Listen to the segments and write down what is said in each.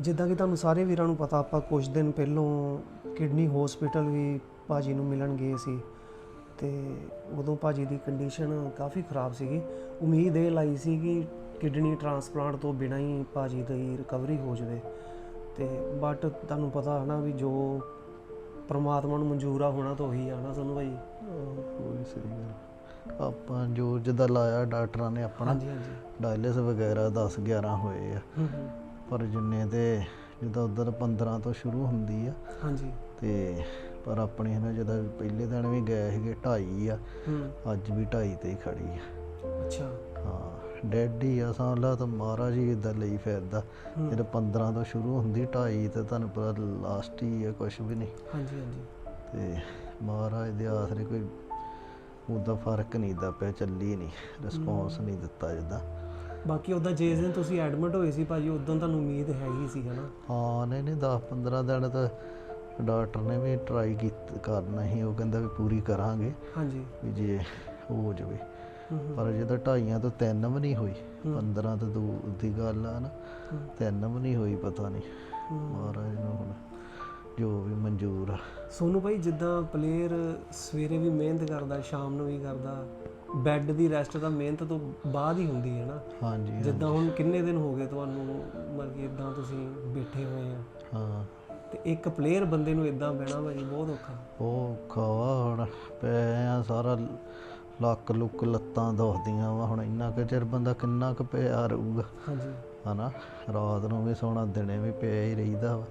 ਜਿੱਦਾਂ ਕਿ ਤੁਹਾਨੂੰ ਸਾਰੇ ਵੀਰਾਂ ਨੂੰ ਪਤਾ ਆਪਾਂ ਕੁਝ ਦਿਨ ਪਹਿਲਾਂ ਕਿਡਨੀ ਹਸਪੀਟਲ ਵੀ ਭਾਜੀ ਨੂੰ ਮਿਲਣ ਗਏ ਸੀ ਤੇ ਉਦੋਂ ਭਾਜੀ ਦੀ ਕੰਡੀਸ਼ਨ ਕਾਫੀ ਖਰਾਬ ਸੀਗੀ। ਉਮੀਦ ਇਹ ਲਾਈ ਸੀ ਕਿ ਕਿਡਨੀ ਟ੍ਰਾਂਸਪਲਾਂਟ ਤੋਂ ਬਿਨਾਂ ਹੀ ਭਾਜੀ ਦੀ ਰਿਕਵਰੀ ਹੋ ਜਾਵੇ। ਤੇ ਬਟ ਤੁਹਾਨੂੰ ਪਤਾ ਹੈ ਨਾ ਵੀ ਜੋ ਪ੍ਰਮਾਤਮਾ ਨੂੰ ਮਨਜ਼ੂਰ ਆ ਹੋਣਾ ਤਾਂ ਉਹੀ ਆ ਨਾ ਤੁਹਾਨੂੰ ਭਾਈ। ਕੋਈ ਸਹੀ ਗੱਲ। ਆਪਾਂ ਜੋ ਜਿੱਦਾਂ ਲਾਇਆ ਡਾਕਟਰਾਂ ਨੇ ਆਪਣਾ ਹਾਂਜੀ ਹਾਂਜੀ। ਡਾਇਲਿਸ ਵਗੈਰਾ 10 11 ਹੋਏ ਆ। ਪਰ ਜਿੰਨੇ ਤੇ ਜਿੱਦਾਂ ਉਧਰ 15 ਤੋਂ ਸ਼ੁਰੂ ਹੁੰਦੀ ਆ ਹਾਂਜੀ। ਤੇ ਪਰ ਆਪਣੇ ਨਾ ਜਦੋਂ ਪਹਿਲੇ ਦਿਨ ਵੀ ਗਏ ਸੀਗੇ 2.5 ਆ ਅੱਜ ਵੀ 2.5 ਤੇ ਹੀ ਖੜੀ ਆ। ਅੱਛਾ। ਹਾਂ ਡੈਡ ਆ ਸਾਲਾ ਤਾਂ ਮਹਾਰਾਜ ਹੀ ਇਦਾਂ ਲਈ ਫਿਰਦਾ। ਜਦੋਂ 15 ਤੋਂ ਸ਼ੁਰੂ ਹੁੰਦੀ 2.5 ਤੇ ਤੁਹਾਨੂੰ ਪਤਾ ਲਾਸਟ ਹੀ ਆ ਕੁਝ ਵੀ ਨਹੀਂ। ਹਾਂਜੀ ਹਾਂਜੀ। ਤੇ ਮਹਾਰਾਜ ਦੇ ਆਸਰੇ ਕੋਈ ਉਹਦਾ ਫ਼ਰਕ ਨਹੀਂ ਦਾ ਪਿਆ ਚੱਲੀ ਨਹੀਂ ਰਿਸਪੌਂਸ ਨਹੀਂ ਦਿੱਤਾ ਜਿੱਦਾਂ। ਬਾਕੀ ਉਦਾਂ ਜਿਸ ਦਿਨ ਤੁਸੀਂ ਐਡਮਿਟ ਹੋਏ ਸੀ ਭਾਜੀ ਉਦੋਂ ਤੁਹਾਨੂੰ ਉਮੀਦ ਹੈਗੀ ਸੀ ਹਨਾ? ਹਾਂ ਨਹੀਂ ਨਹੀਂ 10 15 ਦਿਨ ਤਾਂ ਡਾਕਟਰ ਨੇ ਵੀ ਟਰਾਈ ਕੀਤੀ ਕਰਨਾ ਸੀ ਉਹ ਕਹਿੰਦਾ ਵੀ ਪੂਰੀ ਕਰਾਂਗੇ ਹਾਂਜੀ। ਵੀ ਜੇ ਹੋ ਜਾਵੇ। ਹੂੰ ਹੂੰ, ਪਰ ਜਦੋਂ ਢਾਈਆਂ ਤੋਂ ਤਿੰਨ ਵੀ ਨਹੀਂ ਹੋਈ। ਹੂੰ। 15 ਤੋਂ ਦੋ ਦੀ ਗੱਲ ਆ ਨਾ ਹੂੰ, ਤਿੰਨ ਵੀ ਨਹੀਂ ਹੋਈ ਪਤਾ ਨਹੀਂ। ਹੂੰ। ਮਹਾਰਾਜ ਨੂੰ ਹੁਣ ਜੋ ਵੀ ਮਨਜ਼ੂਰ ਆ। ਸੋਨੂੰ ਭਾਈ ਜਿੱਦਾਂ ਪਲੇਅਰ ਸਵੇਰੇ ਵੀ ਮਿਹਨਤ ਕਰਦਾ ਸ਼ਾਮ ਨੂੰ ਵੀ ਕਰਦਾ ਬੈੱਡ ਦੀ ਰੈਸਟ ਤਾਂ ਮਿਹਨਤ ਤੋਂ ਬਾਅਦ ਹੀ ਹੁੰਦੀ ਹੈ ਨਾ। ਹਾਂਜੀ ਜਿੱਦਾਂ ਹੁਣ ਕਿੰਨੇ ਦਿਨ ਹੋ ਗਏ ਤੁਹਾਨੂੰ ਮਤਲਬ ਕਿ ਇਦਾਂ ਤੁਸੀਂ ਬੈਠੇ ਹੋਏ ਆ ਹਾਂ। ਤੇ ਇੱਕ ਪਲੇਅਰ ਬੰਦੇ ਨੂੰ ਇਦਾਂ ਬਹਿਣਾ ਭਾਜੀ ਬਹੁਤ ਔਖਾ। ਉਹ ਖਾਵਾ ਹੁਣ ਪਏ ਆ ਸਾਰਾ ਲੱਕ ਲੁੱਕ ਲੱਤਾਂ ਦੁਖਦੀਆਂ ਵਾ ਹੁਣ ਇੰਨਾ ਕੁ ਚਿਰ ਬੰਦਾ ਕਿੰਨਾ ਕੁ ਪਿਆ ਰਹੂਗਾ। ਹਾਂਜੀ। ਹਨਾ ਰਾਤ ਨੂੰ ਵੀ ਸੌਣਾ ਦਿਨੇ ਵੀ ਪਿਆ ਹੀ ਰਹੀਦਾ ਵਾ।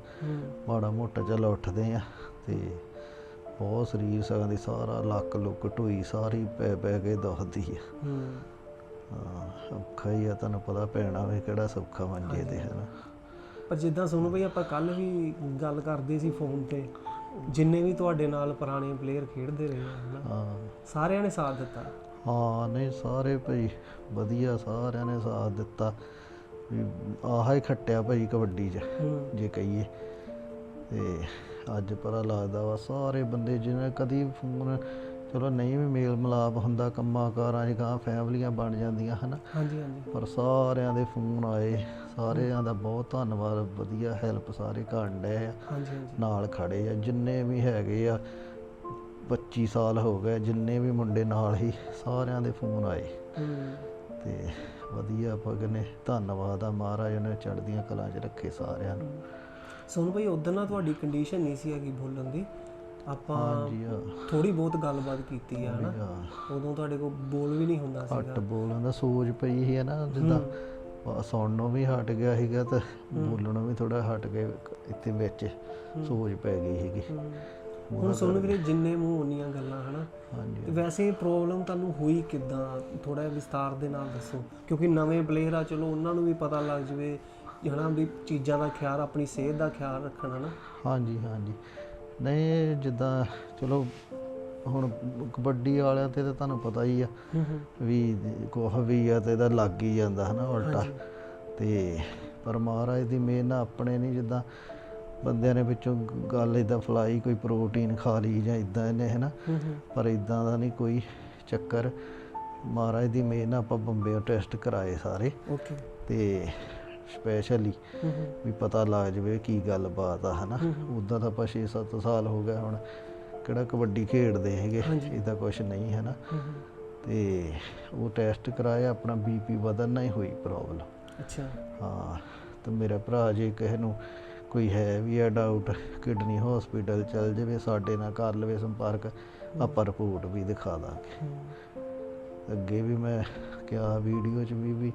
ਮਾੜਾ ਮੋਟਾ ਚੱਲ ਉੱਠਦੇ ਆ ਤੇ ਬਹੁਤ ਸਰੀਰ ਸਗਾਂ ਦੀ ਸਾਰਾ ਲੱਕ ਲੁੱਕ ਢੋਈ ਸਾਰੀ ਪੈ ਪੈ ਕੇ ਦੁਖਦੀ ਆ। ਹੂੰ। ਹਾਂ ਔਖਾ ਹੀ ਆ ਤੁਹਾਨੂੰ ਪਤਾ ਪੈਣਾ ਵੀ ਕਿਹੜਾ ਸੌਖਾ ਮੰਜੇ ਤੇ ਹਨਾ। ਪਰ ਜਿੱਦਾਂ ਸੋਨੂੰ ਭਾਈ ਆਪਾਂ ਕੱਲ ਵੀ ਗੱਲ ਕਰਦੇ ਸੀ ਫੋਨ ਤੇ ਜਿੰਨੇ ਵੀ ਤੁਹਾਡੇ ਨਾਲ ਪੁਰਾਣੇ ਪਲੇਅਰ ਖੇਡਦੇ ਰਹੇ ਹਨਾ। ਹਾਂ। ਸਾਰਿਆਂ ਨੇ ਸਾਥ ਦਿੱਤਾ। ਹਾਂ ਨਹੀਂ ਸਾਰੇ ਭਾਈ ਵਧੀਆ ਸਾਰਿਆਂ ਨੇ ਸਾਥ ਦਿੱਤਾ। ਵੀ ਆਹ ਹੀ ਖੱਟਿਆ ਭਾਈ ਕਬੱਡੀ 'ਚ ਹੂੰ। ਜੇ ਕਹੀਏ। ਤੇ ਅੱਜ ਪਤਾ ਲੱਗਦਾ ਵਾ ਸਾਰੇ ਬੰਦੇ ਜਿਹਨੇ ਕਦੀ ਫੋਨ ਚਲੋ ਨਹੀਂ ਵੀ ਮੇਲ ਮਿਲਾਪ ਹੁੰਦਾ ਕੰਮਾਂ ਕਾਰਾਂ ਗਾਂ ਫੈਮਲੀਆਂ ਬਣ ਜਾਂਦੀਆਂ ਹਨ? ਹਾਂਜੀ ਹਾਂਜੀ। ਪਰ ਸਾਰਿਆਂ ਦੇ ਫੋਨ ਆਏ ਸਾਰਿਆਂ ਦਾ ਬਹੁਤ ਧੰਨਵਾਦ ਵਧੀਆ ਹੈਲਪ ਸਾਰੇ ਕਰਨ ਡਏ ਆ। ਹਾਂਜੀ ਹਾਂਜੀ। ਨਾਲ ਖੜੇ ਆ ਜਿੰਨੇ ਵੀ ਹੈਗੇ ਆ 25 ਸਾਲ ਹੋ ਗਏ ਜਿੰਨੇ ਵੀ ਮੁੰਡੇ ਨਾਲ ਹੀ ਸਾਰਿਆਂ ਦੇ ਫੋਨ ਆਏ। ਤੇ ਵਧੀਆ ਕਹਿੰਦੇ ਧੰਨਵਾਦ ਆ ਮਹਾਰਾਜ ਨੇ ਚੜ੍ਹਦੀਆਂ ਕਲਾਂ 'ਚ ਰੱਖੇ ਸਾਰਿਆਂ ਨੂੰ। ਸੋਨੂੰ ਭਾਈ ਉਦੋਂ ਨਾ ਤੁਹਾਡੀ ਕੰਡੀਸ਼ਨ ਨਹੀਂ ਸੀ ਹੈਗੀ ਬੋਲਣ ਦੀ। ਆਪਾਂ ਥੋੜੀ ਬਹੁਤ ਗੱਲਬਾਤ ਕੀਤੀ ਆ ਹਨਾ। ਉਦੋਂ ਤੁਹਾਡੇ ਕੋਲ ਬੋਲ ਵੀ ਨਹੀਂ ਹੁੰਦਾ ਘੱਟ ਸੀਗਾ ਬੋਲਣ ਦਾ ਸੋਚ ਪਈ ਸੀ ਨਾ ਜਿੱਦਾਂ ਸੁਣਨੋਂ ਵੀ ਹਟ ਗਿਆ ਸੀਗਾ ਤੇ ਬੋਲਣੋਂ ਵੀ ਥੋੜਾ ਹਟ ਗਏ ਇੱਥੇ ਵਿੱਚ ਸੋਚ ਪੈ ਗਈ ਸੀਗੀ। ਹੁਣ ਸੋਨੂੰ ਵੀਰੇ ਜਿੰਨੇ ਮੂੰਹ ਉਨੀਆਂ ਗੱਲਾਂ ਹਨਾ? ਹਾਂਜੀ ਤੇ ਵੈਸੇ ਪ੍ਰੋਬਲਮ ਤੁਹਾਨੂੰ ਹੋਈ ਕਿਦਾਂ? ਥੋੜਾ ਵਿਸਤਾਰ ਦੇ ਨਾਲ ਦੱਸੋ। ਕਿਉਂਕਿ ਨਵੇਂ ਪਲੇਅਰ ਆ ਚਲੋ ਉਹਨਾਂ ਨੂੰ ਵੀ ਪਤਾ ਲੱਗ ਜਵੇ ਹਨਾ ਵੀ ਚੀਜ਼ਾਂ ਦਾ ਖਿਆਲ ਆਪਣੀ ਸਿਹਤ ਦਾ ਖਿਆਲ ਰੱਖਣਾ ਨਾ। ਹਾਂਜੀ ਹਾਂਜੀ। ਨਹੀਂ ਜਿੱਦਾਂ ਚਲੋ ਹੁਣ ਕਬੱਡੀ ਵਾਲਿਆਂ ਤੇ ਤਾਂ ਤੁਹਾਨੂੰ ਪਤਾ ਹੀ ਆ ਵੀ ਕੁਛ ਵੀ ਆ ਤੇ ਇਹਦਾ ਲੱਗ ਹੀ ਜਾਂਦਾ ਹਨਾ ਉਲਟਾ। ਤੇ ਪਰ ਮਹਾਰਾਜ ਦੀ ਮਿਹਰ ਨਾਲ ਆਪਣੇ ਨਹੀਂ ਜਿੱਦਾਂ ਬੰਦਿਆਂ ਨੇ ਵਿੱਚੋਂ ਗੱਲ ਇਦਾਂ ਫਲਾਈ ਕੋਈ ਪ੍ਰੋਟੀਨ ਖਾ ਲਈ ਜਾਂ ਇਦਾਂ ਇਹਨੇ ਹਨਾ। ਪਰ ਇਦਾਂ ਦਾ ਨਹੀਂ ਕੋਈ ਚੱਕਰ। ਮਹਾਰਾਜ ਦੀ ਮਿਹਰ ਨਾਲ ਆਪਾਂ ਬੰਬੇ ਟੈਸਟ ਕਰਾਏ ਸਾਰੇ। ਓਕੇ। ਤੇ ਸਪੈਸ਼ਲੀ ਵੀ ਪਤਾ ਲੱਗ ਜਵੇ ਕੀ ਗੱਲਬਾਤ ਆ ਹਨਾ? ਉਦਾਂ ਤਾਂ ਆਪਾਂ 6-7 ਸਾਲ ਹੋ ਗਏ ਹੁਣ ਕਿਹੜਾ ਕਬੱਡੀ ਖੇਡਦੇ ਹੈਗੇ ਇਹਦਾ ਕੁਝ ਨਹੀਂ ਹੈ ਨਾ ਤੇ ਉਹ ਟੈਸਟ ਕਰਾਇਆ ਆਪਣਾ ਬੀਪੀ ਵਧਣ ਨਾਲ ਹੀ ਹੋਈ ਪ੍ਰੋਬਲਮ ਅੱਛਾ। ਹਾਂ ਤੇ ਮੇਰਾ ਭਰਾ ਜੇ ਕਿਸੇ ਨੂੰ ਕੋਈ ਹੈ ਵੀ ਆ ਡਾਊਟ ਕਿਡਨੀ ਹਸਪੀਟਲ ਚੱਲ ਜਾਵੇ ਸਾਡੇ ਨਾਲ ਕਰ ਲਵੇ ਸੰਪਰਕ ਆਪਾਂ ਰਿਪੋਰਟ ਵੀ ਦਿਖਾ ਦਾਂਗੇ। ਅੱਗੇ ਵੀ ਮੈਂ ਕਿਹਾ ਵੀਡੀਓ 'ਚ ਵੀ ਵੀ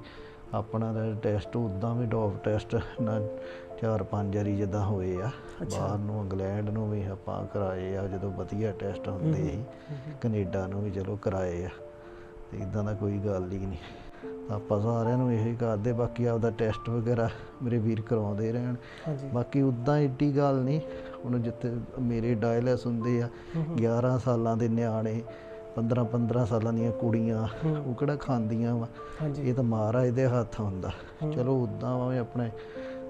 ਆਪਣਾ ਟੈਸਟ ਉਦਾਂ ਵੀ ਡੋਪ ਟੈਸਟ ਨਾ ਚਾਰ ਪੰਜ ਵਾਰੀ ਜਿੱਦਾਂ ਹੋਏ ਆ। ਬਾਹਰ ਨੂੰ ਇੰਗਲੈਂਡ ਨੂੰ ਵੀ ਆਪਾਂ ਕਰਾਏ ਆ ਜਦੋਂ ਵਧੀਆ ਟੈਸਟ ਹੁੰਦੇ ਸੀ। ਕੈਨੇਡਾ ਨੂੰ ਵੀ ਚਲੋ ਕਰਾਏ ਆ। ਤੇ ਇਦਾਂ ਦਾ ਕੋਈ ਗੱਲ ਹੀ ਨਹੀਂ। ਆਪਾਂ ਸਾਰਿਆਂ ਨੂੰ ਇਹੀ ਕਰਦੇ ਬਾਕੀ ਆਪਦਾ ਟੈਸਟ ਵਗੈਰਾ ਮੇਰੇ ਵੀਰ ਕਰਾਉਂਦੇ ਰਹਿਣ। ਬਾਕੀ ਉਦਾਂ ਏਡੀ ਗੱਲ ਨਹੀਂ। ਹੁਣ ਜਿੱਥੇ ਮੇਰੇ ਡਾਇਲੈਸ ਹੁੰਦੇ ਆ 11 ਸਾਲਾਂ ਦੇ ਨਿਆਣੇ 15 15 ਸਾਲਾਂ ਦੀਆਂ ਕੁੜੀਆਂ ਉਹ ਕਿਹੜਾ ਖਾਂਦੀਆਂ ਵਾ। ਇਹ ਤਾਂ ਮਹਾਰਾਜ ਦੇ ਹੱਥ ਹੁੰਦਾ। ਚਲੋ ਉਦਾਂ ਵਾ ਆਪਣੇ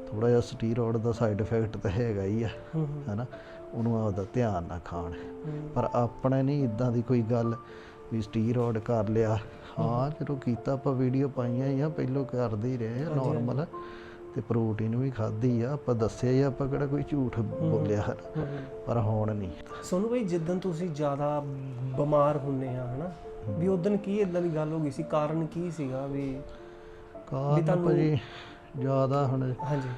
ਥੋੜਾ ਜਿਹਾ ਸਟੀਰੋਇਡ ਦਾ ਸਾਈਡ ਇਫੈਕਟ ਤਾਂ ਹੈਗਾ ਹੀ ਆ ਹੈਨਾ। ਉਹਨੂੰ ਆਪਦਾ ਧਿਆਨ ਨਾਲ ਖਾਣ। ਪਰ ਆਪਣੇ ਨਹੀਂ ਇਦਾਂ ਦੀ ਕੋਈ ਗੱਲ ਵੀ ਸਟੀਰੋਇਡ ਕਰ ਲਿਆ। ਹਾਂ ਜਦੋਂ ਕੀਤਾ ਆਪਾਂ ਵੀਡੀਓ ਪਾਈਆਂ ਆ ਪਹਿਲੋਂ ਕਰਦੇ ਹੀ ਰਹੇ ਆ ਨਾਰਮਲ ਤੇ ਪ੍ਰੋਟੀਨ ਵੀ ਖਾਧੀ ਆ ਆਪਾਂ ਦੱਸਿਆ ਹੀ ਆ, ਆਪਾਂ ਕਿਹੜਾ ਕੋਈ ਝੂਠ ਬੋਲਿਆ ਹਨ ਪਰ ਹੁਣ ਨਹੀਂ। ਸੋਨੂੰ ਭਾਈ ਜਿੱਦਣ ਤੁਸੀਂ ਜ਼ਿਆਦਾ ਬਿਮਾਰ ਹੁੰਨੇ ਆ ਹਨਾ ਵੀ ਉਦੋਂ ਕੀ ਇਦਾਂ ਦੀ ਗੱਲ ਹੋ ਗਈ ਸੀ? ਕਾਰਨ ਕੀ ਸੀਗਾ ਵੀ ਕਾਰਨ ਭਾਜੀ ਜ਼ਿਆਦਾ ਹੁਣ ਹਾਂਜੀ।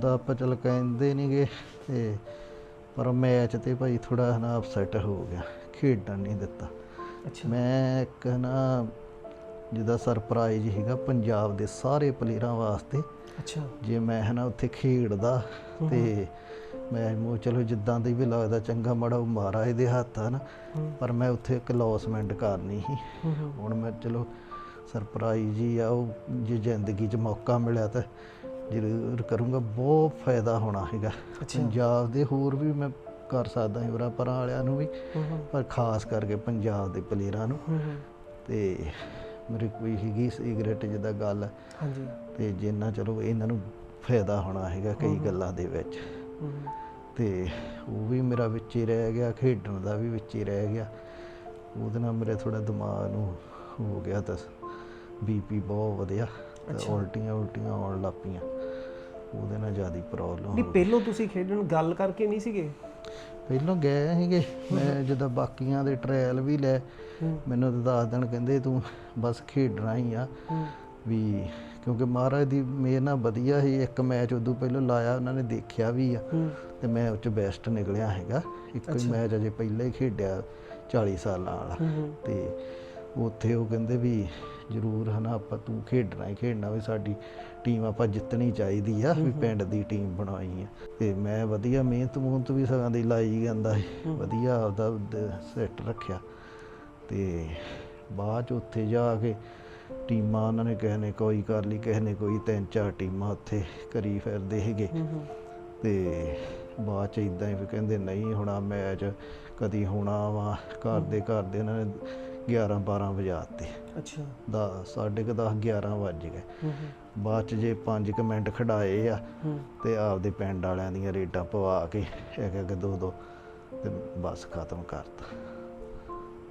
ਦਾ ਆਪਾਂ ਚਲ ਕਹਿੰਦੇ ਨਹੀਂਗੇ ਤੇ ਪਰ ਮੈਚ ਤੇ ਭਾਈ ਥੋੜਾ ਨਾ ਅਪਸੈਟ ਹੋ ਗਿਆ ਖੇਡਣ ਨਹੀਂ ਦਿੱਤਾ। ਅੱਛਾ। ਮੈਂ ਇੱਕ ਨਾ ਜਿਹਦਾ ਸਰਪ੍ਰਾਈਜ਼ ਸੀਗਾ ਪੰਜਾਬ ਦੇ ਸਾਰੇ ਪਲੇਅਰਾਂ ਵਾਸਤੇ। ਅੱਛਾ। ਜੇ ਮੈਂ ਹੈ ਨਾ ਉੱਥੇ ਖੇਡਦਾ ਤੇ ਮੈਂ ਮੋ ਚਲੋ ਜਿੱਦਾਂ ਦੀ ਵੀ ਲੱਗਦਾ ਚੰਗਾ ਮਾੜਾ ਉਹ ਮਾਰਾ ਇਹਦੇ ਹੱਥ ਆ ਨਾ ਪਰ ਮੈਂ ਉੱਥੇ ਇੱਕ ਲੌਸਮੈਂਟ ਕਰਨੀ ਸੀ। ਹੁਣ ਮੈਂ ਚਲੋ ਸਰਪ੍ਰਾਈਜ਼ ਹੀ ਆ ਉਹ ਜੇ ਜ਼ਿੰਦਗੀ 'ਚ ਮੌਕਾ ਮਿਲਿਆ ਤਾਂ ਜ਼ਰੂਰ ਕਰੂੰਗਾ ਬਹੁਤ ਫਾਇਦਾ ਹੋਣਾ ਹੈਗਾ। ਪੰਜਾਬ ਦੇ ਹੋਰ ਵੀ ਮੈਂ ਕਰ ਸਕਦਾ ਹਾਂ ਉਰਾਂ ਪਰਾਂ ਵਾਲਿਆਂ ਨੂੰ ਵੀ। ਪਰ ਖਾਸ ਕਰਕੇ ਪੰਜਾਬ ਦੇ ਪਲੇਅਰਾਂ ਨੂੰ। ਤੇ ਮੇਰੇ ਕੋਈ ਹੈਗੀ ਸਿਗਰਟ ਜਿੱਦਾਂ ਗੱਲ। ਹਾਂਜੀ। ਤੇ ਜਿੰਨਾ ਚਲੋ ਇਹਨਾਂ ਨੂੰ ਫਾਇਦਾ ਹੋਣਾ ਹੈਗਾ ਕਈ ਗੱਲਾਂ ਦੇ ਵਿੱਚ। ਤੇ ਉਹ ਵੀ ਮੇਰਾ ਵਿੱਚ ਹੀ ਰਹਿ ਗਿਆ ਖੇਡਣ ਦਾ ਵੀ ਵਿੱਚ ਹੀ ਰਹਿ ਗਿਆ। ਉਹਦੇ ਨਾਲ ਮੇਰੇ ਥੋੜਾ ਦਿਮਾਗ ਨੂੰ ਹੋ ਗਿਆ ਤਾਂ ਬੀਪੀ ਬਹੁਤ ਵਧਿਆ। ਉਲਟੀਆਂ ਉਲਟੀਆਂ ਆਉਣ ਲੱਗ ਪਈਆਂ। ਉਹਦੇ ਨਾਲ ਜ਼ਿਆਦਾ ਪ੍ਰੋਬਲਮ ਨਹੀਂ ਪਹਿਲੋਂ ਤੁਸੀਂ ਖੇਡਣ ਗੱਲ ਕਰਕੇ ਨਹੀਂ ਸੀਗੇ? ਪਹਿਲਾਂ ਗਏ ਸੀਗੇ ਮੈਂ ਜਦੋਂ ਬਾਕੀਆਂ ਦੇ ਟ੍ਰਾਇਲ ਵੀ ਲੈ ਮੈਨੂੰ ਤਾਂ ਦੱਸ ਦੇਣ ਕਹਿੰਦੇ ਤੂੰ ਬਸ ਖੇਡਣਾ ਹੀ ਆ। ਵੀ ਕਿਉਂਕਿ ਮਹਾਰਾਜ ਦੀ ਮੇਰ ਨਾਲ ਵਧੀਆ ਸੀ ਇੱਕ ਮੈਚ ਉਦੋਂ ਪਹਿਲਾਂ ਲਾਇਆ ਉਹਨਾਂ ਨੇ ਦੇਖਿਆ ਵੀ ਆ। ਤੇ ਮੈਂ ਉਹ ਚ ਬੈਸਟ ਨਿਕਲਿਆ ਹੈਗਾ। ਇੱਕੋ ਹੀ। ਮੈਚ ਅਜੇ ਪਹਿਲਾਂ ਹੀ ਖੇਡਿਆ 40 ਸਾਲਾਂ ਵਾਲਾ। ਤੇ ਉੱਥੇ ਉਹ ਕਹਿੰਦੇ ਵੀ ਜ਼ਰੂਰ ਹਨਾ ਆਪਾਂ ਤੂੰ ਖੇਡਣਾ ਹੀ ਖੇਡਣਾ ਵੀ ਸਾਡੀ ਟੀਮ ਆਪਾਂ ਜਿੱਤਣੀ ਚਾਹੀਦੀ ਆ ਵੀ ਪਿੰਡ ਦੀ ਟੀਮ ਬਣਾਈ ਆ। ਤੇ ਮੈਂ ਵਧੀਆ ਮਿਹਨਤ ਮੁਹਨਤ ਵੀ ਸਗਾਂ ਦੀ ਲਾਈ ਜਾਂਦਾ ਸੀ। ਵਧੀਆ ਆਪਦਾ ਸੈੱਟ ਰੱਖਿਆ। ਤੇ ਬਾਅਦ ਚ ਉੱਥੇ ਜਾ ਕੇ ਟੀਮਾਂ ਉਹਨਾਂ ਨੇ ਕਿਸੇ ਨੇ ਕੋਈ ਕਰ ਲਈ ਕਿਸੇ ਨੇ ਕੋਈ ਤਿੰਨ ਚਾਰ ਟੀਮਾਂ ਉੱਥੇ ਕਰੀ ਫਿਰਦੇ ਸੀਗੇ। ਹੂੰ ਹੂੰ ਤੇ ਬਾਅਦ ਚ ਇਦਾਂ ਹੀ ਵੀ ਕਹਿੰਦੇ ਨਹੀਂ ਹੋਣਾ ਮੈਚ ਕਦੀ ਹੋਣਾ ਵਾ। ਘਰ ਦੇ ਘਰ ਦੇ ਇਹਨਾਂ ਨੇ 11 12 ਵਜਾਤੇ ਅੱਛਾ। ਦਾ ਸਾਢੇ ਕੁ ਦਸ 11 ਵੱਜ ਗਏ। ਹੂੰ ਹੂੰ ਬਾਅਦ ਚ ਜੇ 5 ਕੁ ਮਿੰਟ ਖੜਾਏ ਆ ਤੇ ਆਪਦੇ ਪਿੰਡ ਵਾਲਿਆਂ ਦੀਆਂ ਰੇਟਾਂ ਪਵਾ ਕੇ ਇੱਕ ਇੱਕ ਦੋ ਦੋ ਤੇ ਬਸ ਖਤਮ ਕਰਤਾ।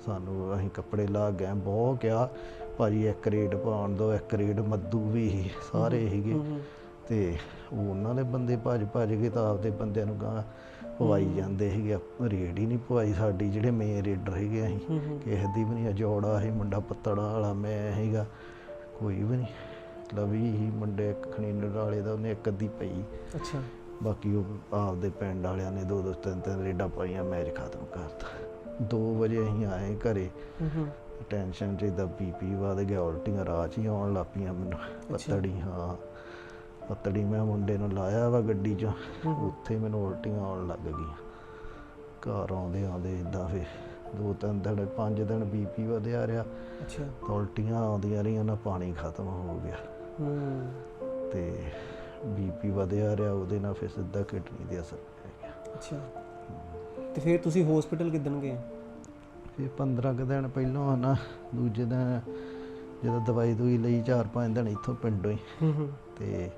ਸਾਨੂੰ ਅਸੀਂ ਕੱਪੜੇ ਲਾ ਗਏ ਬਹੁਤ ਕਿਹਾ ਭਾਜੀ ਇੱਕ ਰੇਟ ਪਾਉਣ ਦੋ ਇੱਕ ਰੇਟ ਮੱਦੂ ਵੀ ਸੀ, ਸਾਰੇ ਸੀਗੇ। ਹੂੰ ਹੂੰ। ਤੇ ਉਹ ਉਹਨਾਂ ਦੇ ਬੰਦੇ ਭੱਜ ਭੱਜ ਕੇ ਤਾਂ ਆਪਦੇ ਬੰਦਿਆਂ ਨੂੰ ਗਾਂ ਪਵਾਈ ਜਾਂਦੇ ਸੀਗੇ। ਰੇਡ ਹੀ ਨਹੀਂ ਪਵਾਈ ਸਾਡੀ ਜਿਹੜੇ ਮੇਨ ਰੇਡਰ ਸੀਗੇ ਅਸੀਂ। ਕਿਸੇ ਦੀ ਵੀ ਨਹੀਂ ਜੋੜਾ ਸੀ ਮੁੰਡਾ ਪੱਤੜਾ ਵਾਲਾ ਮੈਂ ਸੀਗਾ ਕੋਈ ਵੀ ਨਹੀਂ। ਲਵੀ ਹੀ ਮੁੰਡੇ ਇੱਕ ਖਣੀਨਰ ਵਾਲੇ ਦਾ ਉਹਨੇ ਇੱਕ ਅੱਧੀ ਪਈ। ਅੱਛਾ। ਬਾਕੀ ਉਹ ਆਪਦੇ ਪਿੰਡ ਵਾਲਿਆਂ ਨੇ ਦੋ ਦੋ ਤਿੰਨ ਤਿੰਨ ਰੇਡਾਂ ਪਾਈਆਂ ਮੈਚ ਖਤਮ ਕਰਤਾ। 2 ਵਜੇ ਅਸੀਂ ਆਏ ਘਰੇ। ਟੈਨਸ਼ਨ ਚ ਦਾ ਬੀਪੀ ਵਧ ਗਿਆ ਉਲਟੀਆਂ 'ਚ ਹੀ ਆਉਣ ਲੱਗ ਪਈਆਂ ਮੈਨੂੰ। ਪੱਤੜੀ ਹਾਂ। ਪੱਤੜੀ ਮੈਂ ਮੁੰਡੇ ਨੂੰ ਲਾਇਆ ਵਾ ਗੱਡੀ 'ਚ। ਉੱਥੇ ਮੈਨੂੰ ਉਲਟੀਆਂ ਆਉਣ ਲੱਗ ਗਈਆਂ। ਘਰ ਆਉਂਦੇ ਆਉਂਦੇ ਇਦਾਂ ਫੇ ਦੋ ਤਿੰਨ ਦਿਨ ਪੰਜ ਦਿਨ ਬੀਪੀ ਵਧਿਆ ਰਿਹਾ। ਅੱਛਾ। ਉਲਟੀਆਂ ਆਉਂਦੀਆਂ ਰਹੀਆਂ ਨਾ ਪਾਣੀ ਖਤਮ ਹੋ ਗਿਆ। ਤੇ ਬੀਪੀ ਵਧਿਆ ਰਿਹਾ ਉਹਦੇ ਨਾਲ ਫਿਰ ਸਿੱਧਾ ਕਿਡਨੀ ਦੇ ਅਸਰ ਪੈ ਗਿਆ। ਅੱਛਾ। ਤੇ ਫਿਰ ਤੁਸੀਂ ਹਸਪੀਟਲ ਕਿੱਦਣ ਗਏ? ਫਿਰ 15 ਕੁ ਦਿਨ ਪਹਿਲਾਂ ਨਾ ਦੂਜੇ ਦਿਨ ਜਦੋਂ ਦਵਾਈ ਦੂਈ ਲਈ 4-5 ਦਿਨ ਇੱਥੋਂ ਪਿੰਡੋਂ ਹੀ। ਤੇ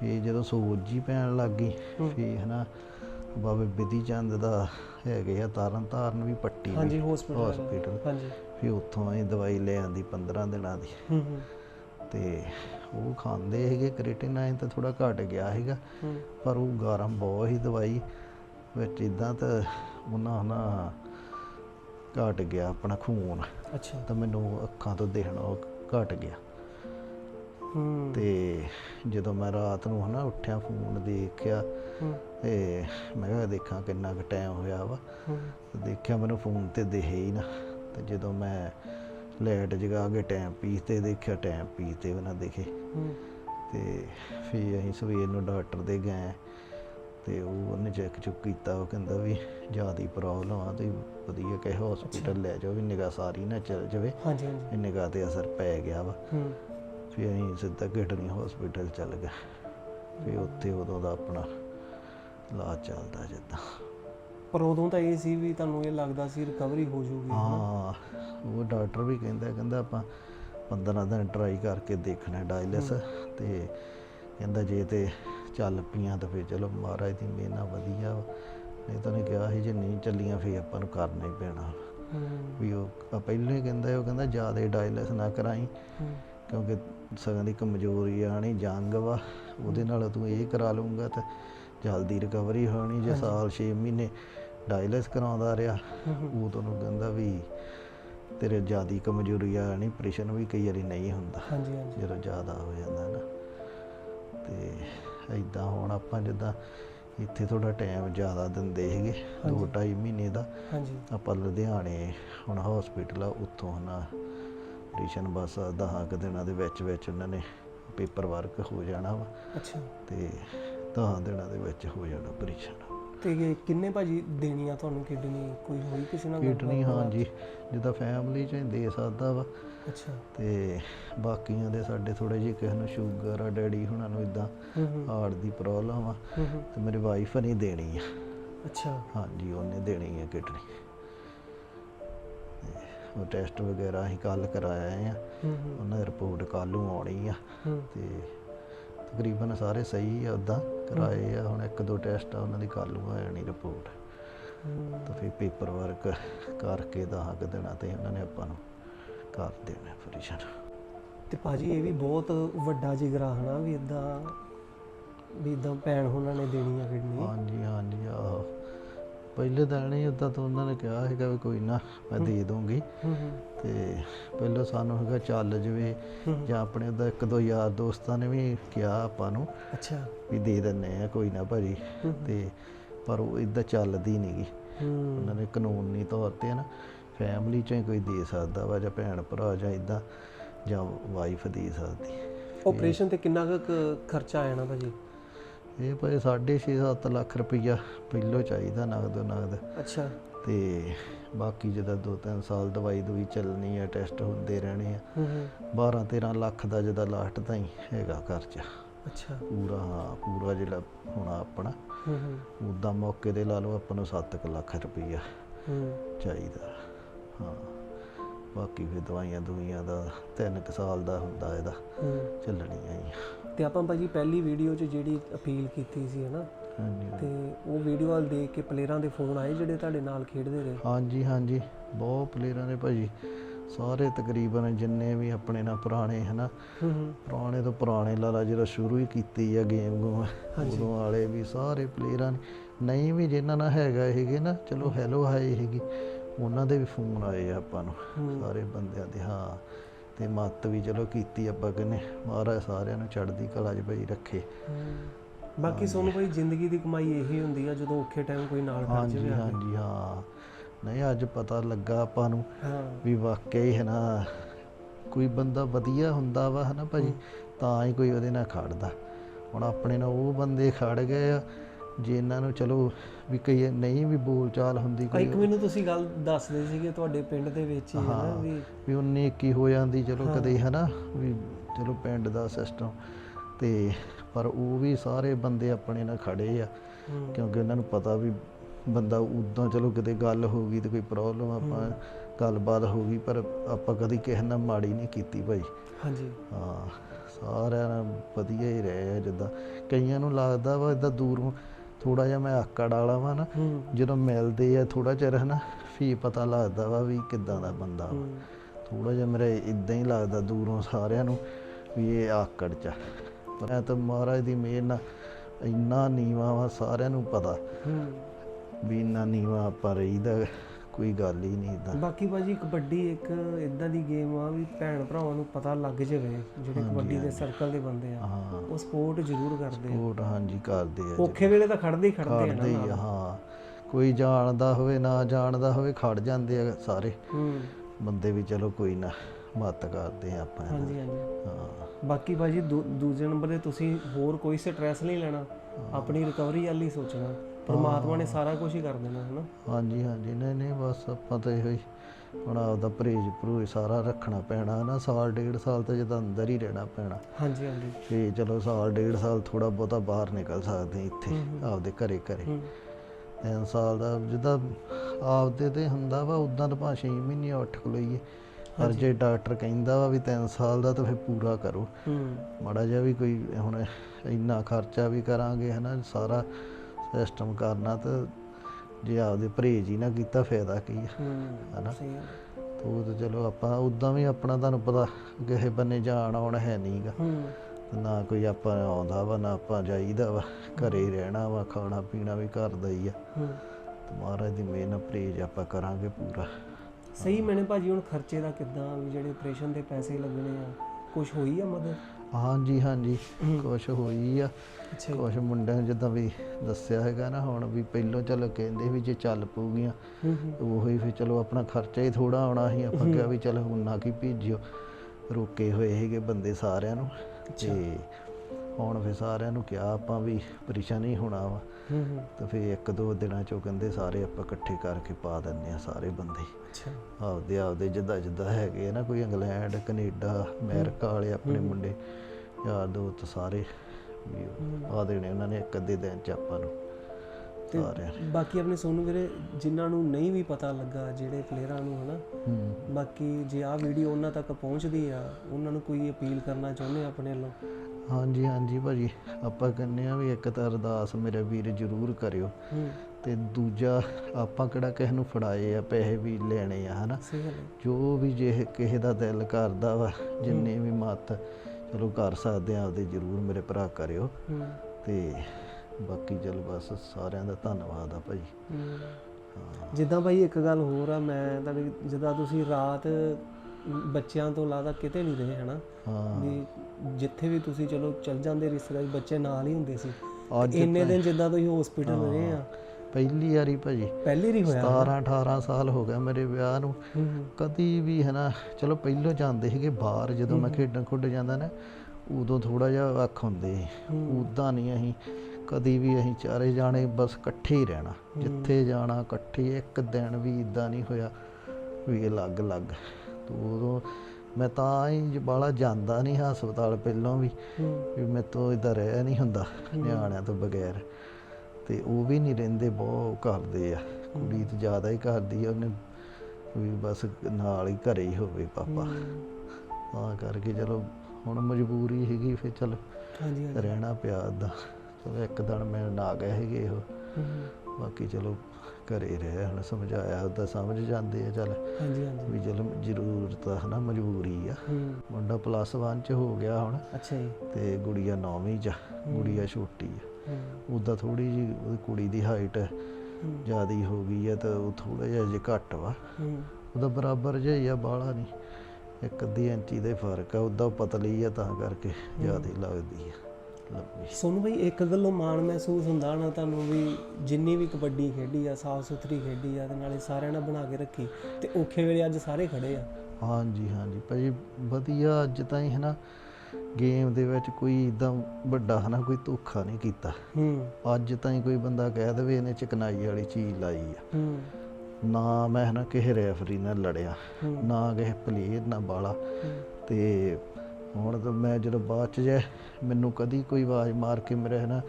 ਫਿਰ ਜਦੋਂ ਸੋਜ ਜੀ ਪੈਣ ਲੱਗ ਗਈ ਫਿਰ ਹਨਾ ਬਾਬੇ ਬਿਧੀ ਚੰਦ ਦਾ ਹੈਗੇ ਆ ਤਾਰਨ ਤਾਰਨ ਵੀ ਪੱਟੀ ਹਾਂਜੀ ਹਸਪੀਟਲ ਹਾਂਜੀ। ਫਿਰ ਉੱਥੋਂ ਅਸੀਂ ਦਵਾਈ ਲੈ ਆਂਦੀ 15 ਦਿਨਾਂ ਦੀ। ਹੂੰ ਹੂੰ। ਤੇ ਉਹ ਖਾਂਦੇ ਸੀਗੇ ਕ੍ਰੀਟਿਨਾਈਨ ਤਾਂ ਥੋੜਾ ਘਟ ਗਿਆ ਸੀਗਾ ਹੂੰ। ਪਰ ਉਹ ਗਰਮ ਬਹੁਤ ਹੀ ਦਵਾਈ ਵਿੱਚ ਇਦਾਂ ਤਾਂ ਉਹਨਾਂ ਨਾ ਘਟ ਗਿਆ ਆਪਣਾ ਖੂਨ। ਅੱਛਾ। ਤਾਂ ਮੈਨੂੰ ਅੱਖਾਂ ਤੋਂ ਦੇਖਣਾ ਘਟ ਗਿਆ। ਤੇ ਜਦੋਂ ਮੈਂ ਰਾਤ ਨੂੰ ਹਨਾ ਉੱਠਿਆ ਫੋਨ ਦੇਖਿਆ ਤੇ ਮੈਂ ਕਿਹਾ ਦੇਖਾਂ ਕਿੰਨਾ ਕੁ ਟਾਈਮ ਹੋਇਆ ਵਾ। ਤੇ ਦੇਖਿਆ ਮੈਨੂੰ ਫੋਨ ਤੇ ਦਿਖੇ ਹੀ ਨਾ। ਤੇ ਜਦੋਂ ਮੈਂ ਲਾਈਟ ਜਗਾ ਕੇ ਟਾਈਮ ਪੀਸ ਤੇ ਦੇਖਿਆ ਟਾਈਮ ਪੀਸ ਤੇ ਵੀ ਨਾ ਦਿਖੇ ਤੇ ਫਿਰ ਅਸੀਂ ਸਵੇਰ ਨੂੰ ਡਾਕਟਰ ਦੇ ਗਏ ਤੇ ਉਹ ਉਹਨੇ ਚੈੱਕ ਚੁੱਕ ਕੀਤਾ ਉਹ ਕਹਿੰਦਾ ਵੀ ਜ਼ਿਆਦੀ ਪ੍ਰੋਬਲਮ ਆ ਤੇ ਵਧੀਆ ਕਹੇ ਹਸਪੀਟਲ ਲੈ ਜਾਓ ਵੀ ਨਿਗਾਹ ਸਾਰੀ ਨਾ ਚੱਲ ਜਾਵੇ। ਹਾਂਜੀ ਹਾਂਜੀ। ਨਿਗਾਹ ਤੇ ਅਸਰ ਪੈ ਗਿਆ ਵਾ। ਫਿਰ ਅਸੀਂ ਸਿੱਧਾ ਕਿਡਨੀ ਹਸਪੀਟਲ ਚੱਲ ਗਏ। ਫਿਰ ਉੱਥੇ ਉਦੋਂ ਦਾ ਆਪਣਾ ਇਲਾਜ ਚੱਲਦਾ ਜਿੱਦਾਂ। ਪਰ ਉਦੋਂ ਤਾਂ ਇਹ ਸੀ ਵੀ ਤੁਹਾਨੂੰ ਇਹ ਲੱਗਦਾ ਸੀ ਰਿਕਵਰੀ ਹੋ ਜਾਊਗੀ ਹਾਂ ਉਹ ਡਾਕਟਰ ਵੀ ਕਹਿੰਦਾ ਕਹਿੰਦਾ ਆਪਾਂ 15 ਦਿਨ ਟਰਾਈ ਕਰਕੇ ਦੇਖਣਾ ਡਾਇਲਿਸ ਤੇ ਕਹਿੰਦਾ ਜੇ ਤੇ ਚੱਲ ਪਈਆਂ ਤਾਂ ਫਿਰ ਚਲੋ ਮਹਾਰਾਜ ਦੀ ਮਿਹਰ ਨਾਲ ਵਧੀਆ। ਨਹੀਂ ਤਾਂ ਉਹਨੇ ਕਿਹਾ ਸੀ ਜੇ ਨਹੀਂ ਚੱਲੀਆਂ ਫਿਰ ਆਪਾਂ ਨੂੰ ਕਰਨਾ ਹੀ ਪੈਣਾ। ਵੀ ਉਹ ਪਹਿਲਾਂ ਹੀ ਕਹਿੰਦਾ ਉਹ ਕਹਿੰਦਾ ਜ਼ਿਆਦਾ ਡਾਇਲਿਸ ਨਾ ਕਰਾਈ ਕਿਉਂਕਿ ਸਗਨ ਦੀ ਕਮਜ਼ੋਰੀ ਆਣੀ ਜੰਗ ਵਾ ਉਹਦੇ ਨਾਲ ਤੂੰ ਇਹ ਕਰਾ ਲੂੰਗਾ ਤਾਂ ਜਲਦੀ ਰਿਕਵਰੀ ਹੋਣੀ ਜੇ ਸਾਲ 6 ਮਹੀਨੇ ਡਾਇਲਿਸ ਕਰਾਉਂਦਾ ਰਿਹਾ। ਉਹ ਤੁਹਾਨੂੰ ਕਹਿੰਦਾ ਵੀ ਤੇਰੇ ਜਿਆਦੀ ਕਮਜ਼ੋਰੀ ਆ ਨਹੀਂ ਆਪਰੇਸ਼ਨ ਵੀ ਕਈ ਵਾਰੀ ਨਹੀਂ ਹੁੰਦਾ। ਹਾਂਜੀ ਹਾਂਜੀ। ਜਦੋਂ ਜ਼ਿਆਦਾ ਹੋ ਜਾਂਦਾ ਨਾ। ਤੇ ਐਦਾਂ ਹੁਣ ਆਪਾਂ ਜਿੱਦਾਂ ਇੱਥੇ ਥੋੜਾ ਟਾਈਮ ਜ਼ਿਆਦਾ ਦਿੰਦੇ ਸੀਗੇ ਦੋ ਢਾਈ ਮਹੀਨੇ ਦਾ। ਹਾਂਜੀ। ਆਪਾਂ ਲੁਧਿਆਣੇ ਹੁਣ ਹਸਪੀਟਲ ਆ ਉੱਥੋਂ ਨਾ ਆਪਰੇਸ਼ਨ ਬਸ 10 ਕੁ ਦਿਨਾਂ ਦੇ ਵਿੱਚ ਵਿੱਚ ਉਹਨਾਂ ਨੇ ਪੇਪਰ ਵਰਕ ਹੋ ਜਾਣਾ ਵਾ। ਅੱਛਾ। ਤੇ 10 ਦਿਨਾਂ ਦੇ ਵਿੱਚ ਹੋ ਜਾਣਾ ਆਪਰੇਸ਼ਨ ਤੇ ਇਹ ਕਿੰਨੇ ਭਾਜੀ ਦੇਣੀ ਆ ਤੁਹਾਨੂੰ ਕਿਡਨੀ? ਕੋਈ ਹੋਈ ਕਿਸੇ ਨਾਲ? ਕਿਡਨੀ ਹਾਂਜੀ। ਜਿੱਦਾਂ ਫੈਮਿਲੀ ਚ ਦੇ ਸਕਦਾ ਵਾ। ਅੱਛਾ। ਤੇ ਬਾਕੀਆਂ ਦੇ ਸਾਡੇ ਥੋੜੇ ਜਿਹੇ ਕਿਸੇ ਨੂੰ ਸ਼ੂਗਰ ਆ ਡੈਡੀ ਹੁਣਾਂ ਨੂੰ ਇਦਾਂ ਹਾਰਟ ਦੀ ਪ੍ਰੋਬਲਮ ਆ। ਤੇ ਮੇਰੀ ਵਾਈਫ ਨੇ ਦੇਣੀ ਆ। ਅੱਛਾ। ਹਾਂਜੀ ਉਹਨੇ ਦੇਣੀ ਹੈ ਕਿਡਨੀ। ਉਹ ਟੈਸਟ ਵਗੈਰਾ ਅਸੀਂ ਕੱਲ ਕਰਾਇਆ ਆ। ਉਹਨਾਂ ਦੀ ਰਿਪੋਰਟ ਕੱਲ ਨੂੰ ਆਉਣੀ ਆ। ਤੇ ਤਕਰੀਬਨ ਸਾਰੇ ਸਹੀ ਆ ਉਦਾਂ ਕਰਾਏ ਆ ਹੁਣ ਇੱਕ ਦੋ ਟੈਸਟ ਆ ਉਹਨਾਂ ਦੀ ਕੱਲ ਨੂੰ ਆ ਜਾਣੀ ਰਿਪੋਰਟ। ਤਾਂ ਫਿਰ ਪੇਪਰ ਵਰਕ ਕਰਕੇ ਦਸ ਕੁ ਦਿਨਾਂ ਤੇ ਉਹਨਾਂ ਨੇ ਆਪਾਂ ਨੂੰ ਕਰ ਦੇਣਾ ਆਪਰੇਸ਼ਨ ਤੇ ਭਾਜੀ ਇਹ ਵੀ ਬਹੁਤ ਵੱਡਾ ਜਿਗਰਾ ਹਨਾ ਵੀ ਇਦਾਂ ਵੀ ਇਦਾਂ ਭੈਣ ਉਹਨਾਂ ਨੇ ਦੇਣੀ ਆ ਕਿਡਨੀ ਹਾਂਜੀ ਹਾਂਜੀ ਆਹੋ। ਪਹਿਲੇ ਨਹੀਂ ਉਦਾਂ ਤਾਂ ਉਹਨਾਂ ਨੇ ਕਿਹਾ ਸੀਗਾ ਵੀ ਕੋਈ ਨਾ ਮੈਂ ਦੇ ਦੂੰਗੀ। ਤੇ ਪਹਿਲਾਂ ਸਾਨੂੰ ਹੈਗਾ ਚੱਲ ਜਵੇ। ਜਾਂ ਆਪਣੇ ਉਹਦਾ ਇੱਕ ਦੋ ਯਾਰ ਦੋਸਤਾਂ ਨੇ ਵੀ ਕਿਹਾ ਆਪਾਂ ਨੂੰ ਅੱਛਾ। ਵੀ ਦੇ ਦਿੰਨੇ ਆ ਕੋਈ ਨਾ ਭਾਜੀ। ਤੇ ਪਰ ਉਹ ਇਦਾਂ ਚੱਲਦੀ ਨਹੀਂਗੀ ਉਹਨਾਂ ਨੇ ਕਾਨੂੰਨੀ ਤੌਰ ਤੇ ਨਾ ਫੈਮਿਲੀ ਚੋਂ ਕੋਈ ਦੇ ਸਕਦਾ ਵਾ ਜਾਂ ਭੈਣ ਭਰਾ ਜਾਂ ਇਦਾਂ ਜਾਂ ਵਾਈਫ ਦੇ ਸਕਦੀ। ਆਪਰੇਸ਼ਨ ਤੇ ਕਿੰਨਾ ਕੁ ਖਰਚਾ ਆ ਜਾਣਾ ਭਾਜੀ? ਇਹ ਭਾਈ 6.5 ਲੱਖ ਰੁਪਈਆ ਪਹਿਲੋਂ ਚਾਹੀਦਾ ਨਗਦ ਨਗਦ ਅੱਛਾ। ਤੇ ਬਾਕੀ ਜਿਹਦਾ 2-3 ਸਾਲ ਦਵਾਈ ਦਵਾਈ ਚੱਲਣੀ ਹੈ ਟੈਸਟ ਹੁੰਦੇ ਰਹਿਣੇ ਆ। ਹੂੰ ਹੂੰ। 12-13 ਲੱਖ ਦਾ ਜਿਹਦਾ ਲਾਸਟ ਤਾਈਂ ਹੈਗਾ ਖਰਚਾ। ਅੱਛਾ। ਪੂਰਾ ਹਾਂ ਪੂਰਾ ਜਿਹੜਾ ਹੋਣਾ ਆਪਣਾ। ਹੂੰ ਹੂੰ। ਉਦਾਂ ਮੌਕੇ ਦੇ ਲਾ ਲਓ ਆਪਾਂ ਨੂੰ 7 ਲੱਖ ਰੁਪਈਆ ਹੂੰ। ਚਾਹੀਦਾ। ਹਾਂ। ਬਾਕੀ ਫਿਰ ਦਵਾਈਆਂ ਦੁਈਆਂ ਦਾ 3 ਸਾਲ ਦਾ ਹੁੰਦਾ ਇਹਦਾ। ਹੂੰ। ਚੱਲਣੀਆਂ ਹੀ ਆ। ਤੇ ਆਪਾਂ ਭਾਜੀ ਪਹਿਲੀ ਵੀਡੀਓ 'ਚ ਜਿਹੜੀ ਅਪੀਲ ਕੀਤੀ ਸੀ ਹਨਾ? ਹਾਂਜੀ ਤੇ ਉਹ ਵੀਡੀਓ ਵਾਲ ਦੇਖ ਕੇ ਪਲੇਅਰਾਂ ਦੇ ਫੋਨ ਆਏ ਜਿਹੜੇ ਤੁਹਾਡੇ ਨਾਲ ਖੇਡਦੇ ਰਹੇ? ਹਾਂਜੀ ਹਾਂਜੀ। ਬਹੁਤ ਪਲੇਅਰਾਂ ਨੇ ਭਾਜੀ। ਸਾਰੇ ਤਕਰੀਬਨ ਜਿੰਨੇ ਵੀ ਆਪਣੇ ਨਾਲ ਪੁਰਾਣੇ ਹਨਾ? ਪੁਰਾਣੇ ਤੋਂ ਪੁਰਾਣੇ ਲਾਲਾ ਜਿਹੜਾ ਸ਼ੁਰੂ ਹੀ ਕੀਤੀ ਆ ਗੇਮ। ਗੂਮ ਉਦੋਂ ਵਾਲੇ ਵੀ ਸਾਰੇ ਪਲੇਅਰਾਂ ਨੇ। ਨਹੀਂ ਵੀ ਜਿਨ੍ਹਾਂ ਨਾਲ ਹੈਗਾ ਹੈਗੇ ਨਾ ਚਲੋ ਹੈਲੋ ਹਾਈ ਹੈਗੀ ਉਹਨਾਂ ਦੇ ਵੀ ਫੋਨ ਆਏ ਆ ਆਪਾਂ ਨੂੰ। ਸਾਰੇ ਬੰਦਿਆਂ ਦੇ ਹਾਂ। ਤੇ ਮੱਤ ਵੀ ਚਲੋ ਕੀਤੀ ਆਪਾਂ ਕਹਿੰਨੇ ਮਹਾਰਾਜ ਸਾਰਿਆਂ ਨੂੰ ਚੜ੍ਹਦੀ ਕਲਾ 'ਚ ਭਾਈ ਰੱਖੇ। ਬਾਕੀ ਸੋਨੂੰ ਭਾਈ ਜ਼ਿੰਦਗੀ ਦੀ ਕਮਾਈ ਇਹੀ ਹੁੰਦੀ ਆ ਜਦੋਂ ਔਖੇ ਟਾਈਮ ਕੋਈ ਨਾਲ ਖੜ ਜਾਵੇ। ਹਾਂਜੀ ਹਾਂ। ਨਹੀਂ ਅੱਜ ਪਤਾ ਲੱਗਾ ਆਪਾਂ ਨੂੰ ਵੀ ਵਾਕਈ ਹੈ ਨਾ ਕੋਈ ਬੰਦਾ ਵਧੀਆ ਹੁੰਦਾ ਵਾ ਹਨਾ ਭਾਜੀ ਤਾਂ ਹੀ ਕੋਈ ਉਹਦੇ ਨਾਲ ਖੜਦਾ। ਹੁਣ ਆਪਣੇ ਨਾਲ ਉਹ ਬੰਦੇ ਖੜ ਗਏ ਆ ਜੇ ਇਹਨਾਂ ਨੂੰ ਚਲੋ ਵੀ ਕਈ ਨਹੀਂ ਵੀ ਬੋਲਚਾਲ ਹੁੰਦੀ ਆ ਕੋਈ। ਇੱਕ ਮੈਨੂੰ ਤੁਸੀਂ ਗੱਲ ਦੱਸਦੇ ਸੀਗੇ ਤੁਹਾਡੇ ਪਿੰਡ ਦੇ ਵਿੱਚ ਹੀ ਹੈ ਨਾ ਵੀ ਵੀ ਉਨੀ ਕੀ ਹੋ ਜਾਂਦੀ ਚਲੋ ਕਦੇ ਹਨਾ ਵੀ ਚਲੋ ਪਿੰਡ ਦਾ ਸਿਸਟਮ ਤੇ ਪਰ ਉਹ ਵੀ ਸਾਰੇ ਬੰਦੇ ਆਪਣੇ ਨਾਲ ਖੜੇ ਆ ਹੂੰ। ਕਿਉਂਕਿ ਉਹਨਾਂ ਨੂੰ ਪਤਾ ਵੀ ਬੰਦਾ ਉਦਾਂ ਚਲੋ ਕਿਤੇ ਗੱਲ ਹੋ ਗਈ ਤੇ ਕੋਈ ਪ੍ਰੋਬਲਮ ਆਪਾਂ ਗੱਲਬਾਤ ਹੋ ਗਈ ਪਰ ਆਪਾਂ ਕਦੀ ਕਿਸੇ ਨਾਲ ਮਾੜੀ ਨਹੀਂ ਕੀਤੀ ਭਾਈ। ਹਾਂਜੀ। ਹਾਂ ਸਾਰਿਆਂ ਨਾਲ ਵਧੀਆ ਹੀ ਰਹੇ ਆ ਜਿੱਦਾਂ। ਕਈਆਂ ਨੂੰ ਲੱਗਦਾ ਵਾ ਇਦਾਂ ਦੂਰੋਂ ਥੋੜਾ ਜਿਹਾ ਮੈਂ ਆਕੜ ਵਾਲਾ ਵਾ ਨਾ ਜਦੋਂ ਮਿਲਦੇ ਆ ਥੋੜਾ ਚਿਰ ਹਨਾ ਫੀ ਪਤਾ ਲੱਗਦਾ ਵਾ ਵੀ ਕਿੱਦਾਂ ਦਾ ਬੰਦਾ ਵਾ। ਥੋੜਾ ਜਿਹਾ ਮੇਰੇ ਇਦਾਂ ਹੀ ਲੱਗਦਾ ਦੂਰੋਂ ਸਾਰਿਆਂ ਨੂੰ ਵੀ ਇਹ ਆਕੜ ਚ ਮੈਂ ਤਾਂ ਮਹਾਰਾਜ ਦੀ ਮਿਹਰ ਨਾਲ ਇੰਨਾ ਨੀਵਾ ਵਾ ਸਾਰਿਆਂ ਨੂੰ ਪਤਾ ਵੀ ਇੰਨਾ ਨੀਵਾ ਆਪਾਂ ਰਹੀਦਾ। ਕੋਈ ਗੱਲ ਹੀ ਨਹੀਂ ਇਦਾਂ ਬਾਕੀ ਭਾਜੀ ਕਬੱਡੀ ਇੱਕ ਇਦਾਂ ਦੀ ਗੇਮ ਆ ਵੀ ਭੈਣ ਭਰਾਵਾਂ ਨੂੰ ਪਤਾ ਲੱਗ ਜਾਵੇ ਜਿਹੜੇ ਕਬੱਡੀ ਦੇ ਸਰਕਲ ਦੇ ਬੰਦੇ ਆ ਉਹ ਸਪੋਰਟ ਜ਼ਰੂਰ ਕਰਦੇ ਆ। ਸਪੋਰਟ ਹਾਂਜੀ ਕਰਦੇ ਆ। ਔਖੇ ਵੇਲੇ ਤਾਂ ਖੜਦੇ ਹੀ ਖੜਦੇ ਆ ਖੜਦੇ ਹੀ ਕੋਈ ਜਾਣਦਾ ਹੋਵੇ ਨਾ ਜਾਣਦਾ ਹੋਵੇ ਖੜ ਜਾਂਦੇ ਆ ਸਾਰੇ। ਹੂੰ। ਬੰਦੇ ਵੀ ਚਲੋ ਕੋਈ ਨਾ ਮਦਦ ਕਰਦੇ ਆ ਆਪਾਂ ਹਾਂਜੀ ਹਾਂਜੀ। ਹਾਂ। ਬਾਕੀ ਭਾਜੀ ਦੂਜੇ ਨੰਬਰ ਤੇ ਤੁਸੀਂ ਹੋਰ ਕੋਈ ਸਟ੍ਰੈਸ ਨਹੀਂ ਲੈਣਾ। ਆਪਣੀ ਰਿਕਵਰੀ ਵੱਲ ਸੋਚਣਾ। ਪਰਮਾਤਮਾ ਨੇ ਸਾਰਾ ਕੁਝ ਹੀ ਕਰ ਦੇਣਾ ਹੈ ਨਾ ਹਾਂਜੀ ਹਾਂਜੀ। ਨਹੀਂ ਨਹੀਂ ਬਸ ਆਪਾਂ ਤਾਂ ਇਹੋ ਹੀ ਹੁਣ ਆਪਦਾ ਪਰਹੇਜ ਭਰੂਜ ਸਾਰਾ ਰੱਖਣਾ ਪੈਣਾ ਨਾ ਸਾਲ ਡੇਢ ਸਾਲ ਤਾਂ ਜਦ ਅੰਦਰ ਹੀ ਰਹਿਣਾ ਪੈਣਾ। ਹਾਂਜੀ ਹਾਂਜੀ। ਤੇ ਚਲੋ ਸਾਲ ਡੇਢ ਸਾਲ ਥੋੜਾ ਬਹੁਤਾ ਬਾਹਰ ਨਿਕਲ ਸਕਦੇ ਇੱਥੇ ਆਪਦੇ ਘਰੇ ਘਰੇ। ਤਿੰਨ ਸਾਲ ਦਾ ਜਿੱਦਾਂ ਆਪਦੇ ਤੇ ਹੁੰਦਾ ਵਾ ਉਦਾਂ ਤਾਂ ਭਾਵੇਂ ਛੇ ਮਹੀਨੇ ਉੱਠ ਖਲੋਈਏ ਪਰ ਜੇ ਡਾਕਟਰ ਕਹਿੰਦਾ ਵਾ ਵੀ 3 ਸਾਲ ਦਾ ਤਾਂ ਫਿਰ ਪੂਰਾ ਕਰੋ। ਹੂੰ। ਮਾੜਾ ਜਿਹਾ ਵੀ ਕੋਈ ਹੁਣ ਇੰਨਾ ਖਰਚਾ ਵੀ ਕਰਾਂਗੇ ਹਨਾ? ਸਾਰਾ ਸਿਸਟਮ ਕਰਨਾ ਤਾਂ ਜੇ ਆਪਦੇ ਪਰਹੇਜ ਹੀ ਨਾ ਕੀਤਾ ਫਾਇਦਾ ਕੀ ਆ? ਹੂੰ ਹਨਾ। ਉਹ ਤਾਂ ਚਲੋ ਆਪਾਂ ਉਦਾਂ ਵੀ ਆਪਣਾ ਤੁਹਾਨੂੰ ਪਤਾ ਕਿਸੇ ਬੰਨੇ ਜਾਣ ਆਉਣ ਹੈ ਨਹੀਂਗਾ ਨਾ ਕੋਈ ਆਪਾਂ ਆਉਂਦਾ ਵਾ ਨਾ ਆਪਾਂ ਜਾਈਦਾ ਵਾ ਘਰੇ ਰਹਿਣਾ ਵਾ ਖਾਣਾ ਪੀਣਾ ਵੀ ਘਰ ਦਾ ਹੀ ਆ। ਤੇ ਮਹਾਰਾਜ ਦੀ ਮਿਹਰ ਪਰਹੇਜ ਆਪਾਂ ਕਰਾਂਗੇ ਪੂਰਾ। ਸਹੀ ਮੈਨੇ ਭਾਜੀ ਹੁਣ ਖਰਚੇ ਦਾ ਕਿੱਦਾਂ ਜਿਹੜੇ ਆਪਰੇਸ਼ਨ ਦੇ ਪੈਸੇ ਲੱਗਣੇ ਆ ਕੁਝ ਹੋਈ ਆ ਮਦਦ? ਹਾਂਜੀ ਹਾਂਜੀ। ਕੁਛ ਹੋਈ ਆ। ਅੱਛਾ। ਕੁਛ ਮੁੰਡਿਆਂ ਨੂੰ ਜਿੱਦਾਂ ਵੀ ਦੱਸਿਆ ਹੈਗਾ ਨਾ ਹੁਣ ਵੀ ਪਹਿਲੋਂ ਚਲੋ ਕਹਿੰਦੇ ਵੀ ਜੇ ਚੱਲ ਪਊਗੀਆਂ ਉਹੀ ਫਿਰ ਚਲੋ ਆਪਣਾ ਖਰਚਾ ਹੀ ਥੋੜਾ ਆਉਣਾ ਸੀ। ਆਪਾਂ ਕਿਹਾ ਵੀ ਚਲ ਉਨਾ ਕੀ ਭੇਜਿਓ। ਰੋਕੇ ਹੋਏ ਹੈਗੇ ਬੰਦੇ ਸਾਰਿਆਂ ਨੂੰ। ਤੇ ਹੁਣ ਫਿਰ ਸਾਰਿਆਂ ਨੂੰ ਕਿਹਾ ਆਪਾਂ ਵੀ ਪਰੇਸ਼ਾਨ ਹੋਣਾ ਵਾ। ਤੇ ਫਿਰ ਇੱਕ ਦੋ ਦਿਨਾਂ ਚੋਂ ਕਹਿੰਦੇ ਸਾਰੇ ਆਪਾਂ ਇਕੱਠੇ ਕਰਕੇ ਪਾ ਦਿੰਨੇ ਆ ਸਾਰੇ ਬੰਦੇ। ਅੱਛਾ। ਆਪਦੇ ਆਪਦੇ ਜਿੱਦਾਂ ਜਿੱਦਾਂ ਹੈਗੇ ਨਾ ਕੋਈ ਇੰਗਲੈਂਡ ਕੈਨੇਡਾ ਅਮਰੀਕਾ ਵਾਲੇ ਆਪਣੇ ਮੁੰਡੇ। ਯਾਰ ਦੋਸਤ ਸਾਰੇ ਵੀ ਆ ਦੇਣੇ ਉਹਨਾਂ ਨੇ ਇੱਕ ਅੱਧੇ ਦਿਨ ਚ ਆਪਾਂ ਨੂੰ ਤੇ ਸਾਰਿਆਂ ਨੇ ਬਾਕੀ ਆਪਣੇ ਸੋਨੂੰ ਵੀਰੇ ਜਿਨ੍ਹਾਂ ਨੂੰ ਨਹੀਂ ਵੀ ਪਤਾ ਲੱਗਾ ਜਿਹੜੇ ਪਲੇਅਰਾਂ ਨੂੰ ਹਨਾ? ਹੂੰ। ਬਾਕੀ ਜੇ ਆਹ ਵੀਡੀਓ ਉਹਨਾਂ ਤੱਕ ਪਹੁੰਚਦੀ ਆ ਉਹਨਾਂ ਨੂੰ ਕੋਈ ਅਪੀਲ ਕਰਨਾ ਚਾਹੁੰਦੇ ਆ ਆਪਣੇ ਵੱਲੋਂ? ਹਾਂਜੀ ਹਾਂਜੀ ਭਾਜੀ ਆਪਾਂ ਕਹਿੰਦੇ ਆ ਵੀ ਇੱਕ ਤਾਂ ਅਰਦਾਸ ਮੇਰੇ ਵੀਰ ਜ਼ਰੂਰ ਕਰਿਓ। ਹੂੰ। ਤੇ ਦੂਜਾ ਆਪਾਂ ਕਿਹੜਾ ਕਿਸੇ ਨੂੰ ਫੜਾਏ ਆ ਪੈਸੇ ਵੀ ਲੈਣੇ ਆ ਹਨਾ? ਸਹੀ ਗੱਲ ਹੈ। ਜੋ ਵੀ ਜੇ ਕਿਸੇ ਦਾ ਦਿਲ ਕਰਦਾ ਵਾ ਜਿੰਨੇ ਵੀ ਮਤ ਚਲੋ ਕਰ ਸਕਦੇ ਆ ਆਪਦੇ ਜ਼ਰੂਰ ਮੇਰੇ ਭਰਾ ਕਰਿਓ। ਤੇ ਬਾਕੀ ਚਲ ਬਸ ਸਾਰਿਆਂ ਦਾ ਧੰਨਵਾਦ ਆ। ਹਾਂ। ਜਿੱਦਾਂ ਭਾਈ ਇੱਕ ਗੱਲ ਹੋਰ ਆ ਮੈਂ ਤੁਹਾਡੀ ਜਿੱਦਾਂ ਤੁਸੀਂ ਰਾਤ ਬੱਚਿਆਂ ਤੋਂ ਇਲਾਵਾ ਕਿਤੇ ਨਹੀਂ ਰਹੇ ਹਨਾ? ਵੀ ਜਿੱਥੇ ਵੀ ਤੁਸੀਂ ਚਲੋ ਚੱਲ ਜਾਂਦੇ ਰਿਸ਼ਤੇਦਾਰ ਬੱਚੇ ਨਾਲ ਹੀ ਹੁੰਦੇ ਸੀ। ਇੰਨੇ ਦਿਨ ਜਿੱਦਾਂ ਤੁਸੀਂ ਹਸਪੀਟਲ ਰਹੇ ਆ। ਪਹਿਲੀ ਵਾਰੀ ਭਾਜੀ। ਪਹਿਲੀ ਰੀ ਹੋਇਆ। 17 18 ਸਾਲ ਹੋ ਗਿਆ ਮੇਰੇ ਵਿਆਹ ਨੂੰ। ਕਦੀ ਵੀ ਹੈ ਨਾ ਚਲੋ ਪਹਿਲੋਂ ਜਾਂਦੇ ਸੀਗੇ ਬਾਹਰ ਜਦੋਂ ਮੈਂ ਖੇਡਣ ਖੁੱਡ ਜਾਂਦਾ ਨਾ ਉਦੋਂ ਥੋੜਾ ਜਿਹਾ ਵੱਖ ਹੁੰਦੇ ਉਦਾਂ ਨਹੀਂ ਅਸੀਂ ਕਦੀ ਵੀ ਅਸੀਂ ਚਾਰੇ ਜਾਣੇ ਬਸ ਇਕੱਠੇ ਹੀ ਰਹਿਣਾ। ਜਿੱਥੇ ਜਾਣਾ ਇਕੱਠੇ ਇੱਕ ਦਿਨ ਵੀ ਇਦਾਂ ਨਹੀਂ ਹੋਇਆ ਵੀ ਅਲੱਗ ਅਲੱਗ। ਤੇ ਉਦੋਂ ਮੈਂ ਤਾਂ ਹੀ ਬਾਲਾ ਜਾਂਦਾ ਨਹੀਂ ਹਸਪਤਾਲ ਪਹਿਲਾਂ ਵੀ। ਵੀ ਮੈਂ ਤੋਂ ਇਦਾਂ ਰਹਿ ਨਹੀਂ ਹੁੰਦਾ ਨਿਆਣਿਆਂ ਤੋਂ ਬਗੈਰ। ਤੇ ਉਹ ਵੀ ਨਹੀਂ ਰਹਿੰਦੇ ਬਹੁਤ ਕਰਦੇ ਆ। ਕੁੜੀ ਤੇ ਜ਼ਿਆਦਾ ਹੀ ਕਰਦੀ ਆ ਉਹਨੇ ਵੀ ਬਸ ਨਾਲ ਹੀ ਘਰੇ ਹੀ ਹੋਵੇ ਪਾਪਾ। ਤਾਂ ਕਰਕੇ ਚਲੋ ਹੁਣ ਮਜਬੂਰੀ ਹੈਗੀ ਫਿਰ ਚਲ ਹਾਂਜੀ ਹਾਂਜੀ। ਰਹਿਣਾ ਪਿਆ ਏਦਾਂ। ਚਲੋ ਇੱਕ ਦਿਨ ਮੈਂ ਨਾ ਗਏ ਹੈਗੇ ਉਹ। ਬਾਕੀ ਚਲੋ ਘਰੇ ਰਹੇ ਹੁਣ ਸਮਝਾਇਆ ਉਹਦਾ ਸਮਝ ਜਾਂਦੇ ਆ ਚਲ। ਹਾਂਜੀ ਹਾਂਜੀ। ਵੀ ਚਲ ਜ਼ਰੂਰਤ ਆ ਹਨਾ ਮਜਬੂਰੀ ਆ। ਮੁੰਡਾ ਪਲੱਸ 1 ਚ ਹੋ ਗਿਆ ਹੁਣ। ਅੱਛਾ ਜੀ। ਤੇ ਗੁੜੀਆ 9ਵੀਂ ਚ। ਗੁੜੀਆ ਛੋਟੀ ਆ। ਉਦਾਂ ਥੋੜੀ ਜੀ ਉਹਦੀ ਕੁੜੀ ਦੀ ਹਾਈਟ ਹੂੰ, ਜ਼ਿਆਦੀ ਹੋ ਗਈ ਆ ਤਾਂ ਉਹ ਥੋੜਾ ਜਿਹਾ ਜੇ ਘੱਟ ਵਾ। ਹੂੰ। ਉਹਦਾ ਬਰਾਬਰ ਜਿਹਾ ਹੀ ਆ ਬਾਹਲਾ ਨਹੀਂ। ਇੱਕ ਅੱਧੀ ਇੰਚੀ ਦਾ ਹੀ ਫ਼ਰਕ ਆ ਉਦਾਂ ਪਤਲੀ ਆ ਤਾਂ ਕਰਕੇ ਜ਼ਿਆਦਾ ਹੀ ਲੱਗਦੀ ਆ ਸੋਨੂੰ ਭਾਈ ਇੱਕ ਗੱਲੋਂ ਮਾਣ ਮਹਿਸੂਸ ਹੁੰਦਾ ਨਾ ਤੁਹਾਨੂੰ ਵੀ ਜਿੰਨੀ ਵੀ ਕਬੱਡੀ ਖੇਡੀ ਆ ਸਾਫ਼ ਸੁਥਰੀ ਖੇਡੀ ਆ ਤੇ ਨਾਲੇ ਸਾਰਿਆਂ ਨਾਲ ਬਣਾ ਕੇ ਰੱਖੀ ਤੇ ਔਖੇ ਵੇਲੇ ਅੱਜ ਸਾਰੇ ਖੜੇ ਆ। ਹਾਂਜੀ ਹਾਂਜੀ। ਭਾਜੀ ਵਧੀਆ ਅੱਜ ਤਾਈਂ ਹੈ ਨਾ ਗੇਮ ਦੇ ਵਿੱਚ ਕੋਈ ਇਦਾਂ ਵੱਡਾ ਹੈ ਨਾ ਕੋਈ ਧੋਖਾ ਨਹੀਂ ਕੀਤਾ। ਹੂੰ। ਅੱਜ ਤਾਈਂ ਕੋਈ ਬੰਦਾ ਕਹਿ ਦੇਵੇ ਇਹਨੇ ਚਕਨਾਈ ਵਾਲੀ ਚੀਜ਼ ਲਾਈ ਆ। ਹੂੰ। ਨਾ ਮੈਂ ਹੈ ਨਾ ਕਿਸੇ ਰੈਫਰੀ ਨਾਲ ਲੜਿਆ ਹੂੰ। ਨਾ ਕਿਸੇ ਪਲੇਅਰ ਨਾਲ ਬਾਲਾ। ਹੂੰ, ਤੇ ਹੁਣ ਤਾਂ ਮੈਂ ਜਦੋਂ ਬਾਅਦ ਚ ਜੇ ਮੈਨੂੰ ਕਦੀ ਕੋਈ ਆਵਾਜ਼ ਮਾਰ ਕੇ ਮੇਰੇ ਹੈ ਨਾ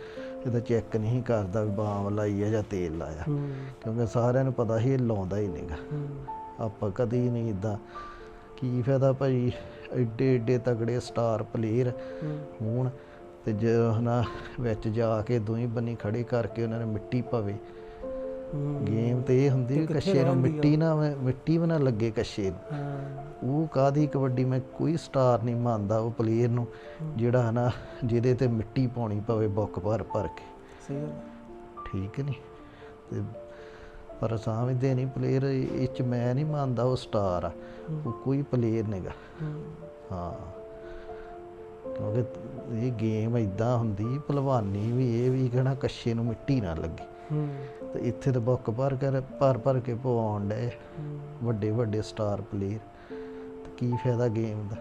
ਇਹਦਾ ਚੈੱਕ ਨਹੀਂ ਕਰਦਾ ਵੀ ਬਾਮ ਲਾਈ ਆ ਜਾਂ ਤੇਲ ਲਾਇਆ। ਹੂੰ। ਕਿਉਂਕਿ ਸਾਰਿਆਂ ਨੂੰ ਪਤਾ ਇਹ ਲਾਉਂਦਾ ਹੀ ਨਹੀਂਗਾ ਹੂੰ। ਆਪਾਂ ਕਦੀ ਨਹੀਂ ਇਦਾਂ ਕੀ ਫਾਇਦਾ ਭਾਈ? ਐਡੇ ਐਡੇ ਤਗੜੇ ਸਟਾਰ ਪਲੇਅਰ ਹੋਣ ਤੇ ਜੇ ਹਨਾ ਵਿੱਚ ਜਾ ਕੇ ਦੋਈ ਬੰਨੀ ਖੜੇ ਕਰਕੇ ਉਹਨਾਂ ਨੇ ਮਿੱਟੀ ਪਵੇ। ਗੇਮ ਤੇ ਇਹ ਹੁੰਦੀ ਕਿੱਥੇ ਕੱਛੇ ਨੂੰ? ਮਿੱਟੀ ਨਾ ਮਿੱਟੀ ਵੀ ਨਾ ਲੱਗੇ ਕੱਛੇ ਨੂੰ। ਉਹ ਕਾਦੀ ਕਬੱਡੀ ਮੈਂ ਕੋਈ ਸਟਾਰ ਨਹੀਂ ਮੰਨਦਾ ਉਹ ਪਲੇਅਰ ਨੂੰ ਜਿਹੜਾ ਹਨਾ ਜਿਹਦੇ ਤੇ ਮਿੱਟੀ ਪਾਉਣੀ ਪਵੇ ਬੁੱਕ ਭਰ ਭਰ ਕੇ। ਸਹੀ ਠੀਕ ਨਹੀਂ ਤੇ ਪਰ ਸਮਝਦੇ ਨਹੀਂ ਪਲੇਅਰ ਇਹ ਚ ਮੈਂ ਨਹੀਂ ਮੰਨਦਾ ਉਹ ਸਟਾਰ ਆ। ਉਹ ਕੋਈ ਪਲੇਅਰ ਨਹੀਂਗਾ ਹੂੰ। ਕਿਉਂਕਿ ਇਹ ਗੇਮ ਇਦਾਂ ਹੁੰਦੀ ਭਲਵਾਨੀ ਵੀ ਇਹ ਵੀ ਕਹਿਣਾ ਕੱਛੇ ਨੂੰ ਮਿੱਟੀ ਨਾ ਲੱਗੇ। ਹੂੰ। ਤੇ ਇੱਥੇ ਤਾਂ ਬੁੱਕ ਭਰ ਕਰ ਭਰ ਭਰ ਕੇ ਪਵਾਉਣ ਹੂੰ, ਵੱਡੇ ਵੱਡੇ ਸਟਾਰ ਪਲੇਅਰ ਕੀ ਫਾਇਦਾ ਗੇਮ ਦਾ?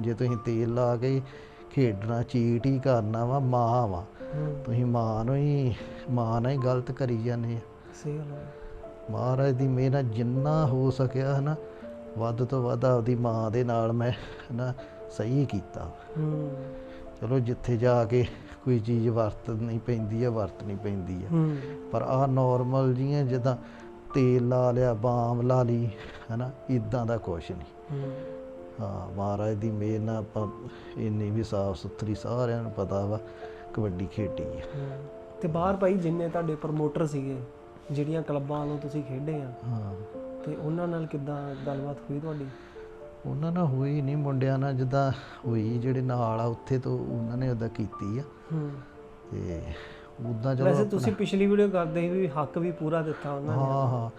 ਜੇ ਤੁਸੀਂ ਤੇਲ ਲਾ ਕੇ ਖੇਡਣਾ ਚੀਟ ਹੀ ਕਰਨਾ ਵਾ ਮਾਂ ਵਾ। ਤੁਸੀਂ ਮਾਂ ਨੂੰ ਹੀ ਮਾਂ ਨਾਲ ਹੀ ਗਲਤ ਕਰੀ ਜਾਂਦੇ ਆ। ਸਹੀ ਗੱਲ ਹੈ ਮਹਾਰਾਜ ਦੀ ਮਿਹਰ ਜਿੰਨਾ ਹੋ ਸਕਿਆ ਹਨਾ ਵੱਧ ਤੋਂ ਵੱਧ ਆਪਦੀ ਮਾਂ ਦੇ ਨਾਲ ਮੈਂ ਹਨਾ ਸਹੀ ਕੀਤਾ। ਚਲੋ ਜਿੱਥੇ ਜਾ ਕੇ ਕੋਈ ਚੀਜ਼ ਵਰਤਣੀ ਪੈਂਦੀ ਆ ਵਰਤਣੀ ਪੈਂਦੀ ਆ। ਪਰ ਆ ਨਾਰਮਲ ਜੀਆਂ ਜਿੱਦਾਂ ਤੇਲ ਲਾ ਲਿਆ ਬਾਮ ਲਾ ਲਈ ਹਨਾ ਇਦਾਂ ਦਾ ਕੁਛ ਨਹੀਂ। ਹੂੰ। ਮਹਾਰਾਜ ਦੀ ਮਿਹਰ ਨਾਲ ਆਪਾਂ ਇੰਨੀ ਵੀ ਸਾਫ਼ ਸੁਥਰੀ ਸਾਰਿਆਂ ਨੂੰ ਪਤਾ ਵਾ ਕਬੱਡੀ ਖੇਡੀ ਆ। ਤੇ ਬਾਹਰ ਭਾਈ ਜਿੰਨੇ ਤੁਹਾਡੇ ਪ੍ਰਮੋਟਰ ਸੀਗੇ ਜਿਹੜੀਆਂ ਕਲੱਬਾਂ ਵੱਲੋਂ ਤੁਸੀਂ ਖੇਡੇ ਆ। ਹਾਂ। ਤੇ ਉਹਨਾਂ ਨਾਲ ਕਿੱਦਾਂ ਗੱਲਬਾਤ ਹੋਈ ਤੁਹਾਡੀ? ਉਹਨਾਂ ਨਾਲ ਹੋਈ ਨਹੀਂ ਮੁੰਡਿਆਂ ਨਾਲ ਜਿੱਦਾਂ ਹੋਈ ਜਿਹੜੇ ਨਾਲ ਆ ਉੱਥੇ ਤੋਂ ਉਹਨਾਂ ਨੇ ਉਹਦਾ ਕੀਤੀ ਆ। ਹੂੰ। ਤੇ ਉਦਾਂ ਚਲੋ ਵੈਸੇ ਤੁਸੀਂ ਪਿਛਲੀ ਵੀਡੀਓ ਕਰਦੇ ਸੀ ਵੀ ਹੱਕ ਵੀ ਪੂਰਾ ਦਿੱਤਾ ਉਹਨਾਂ ਨੇ। ਹਾਂ ਹਾਂ।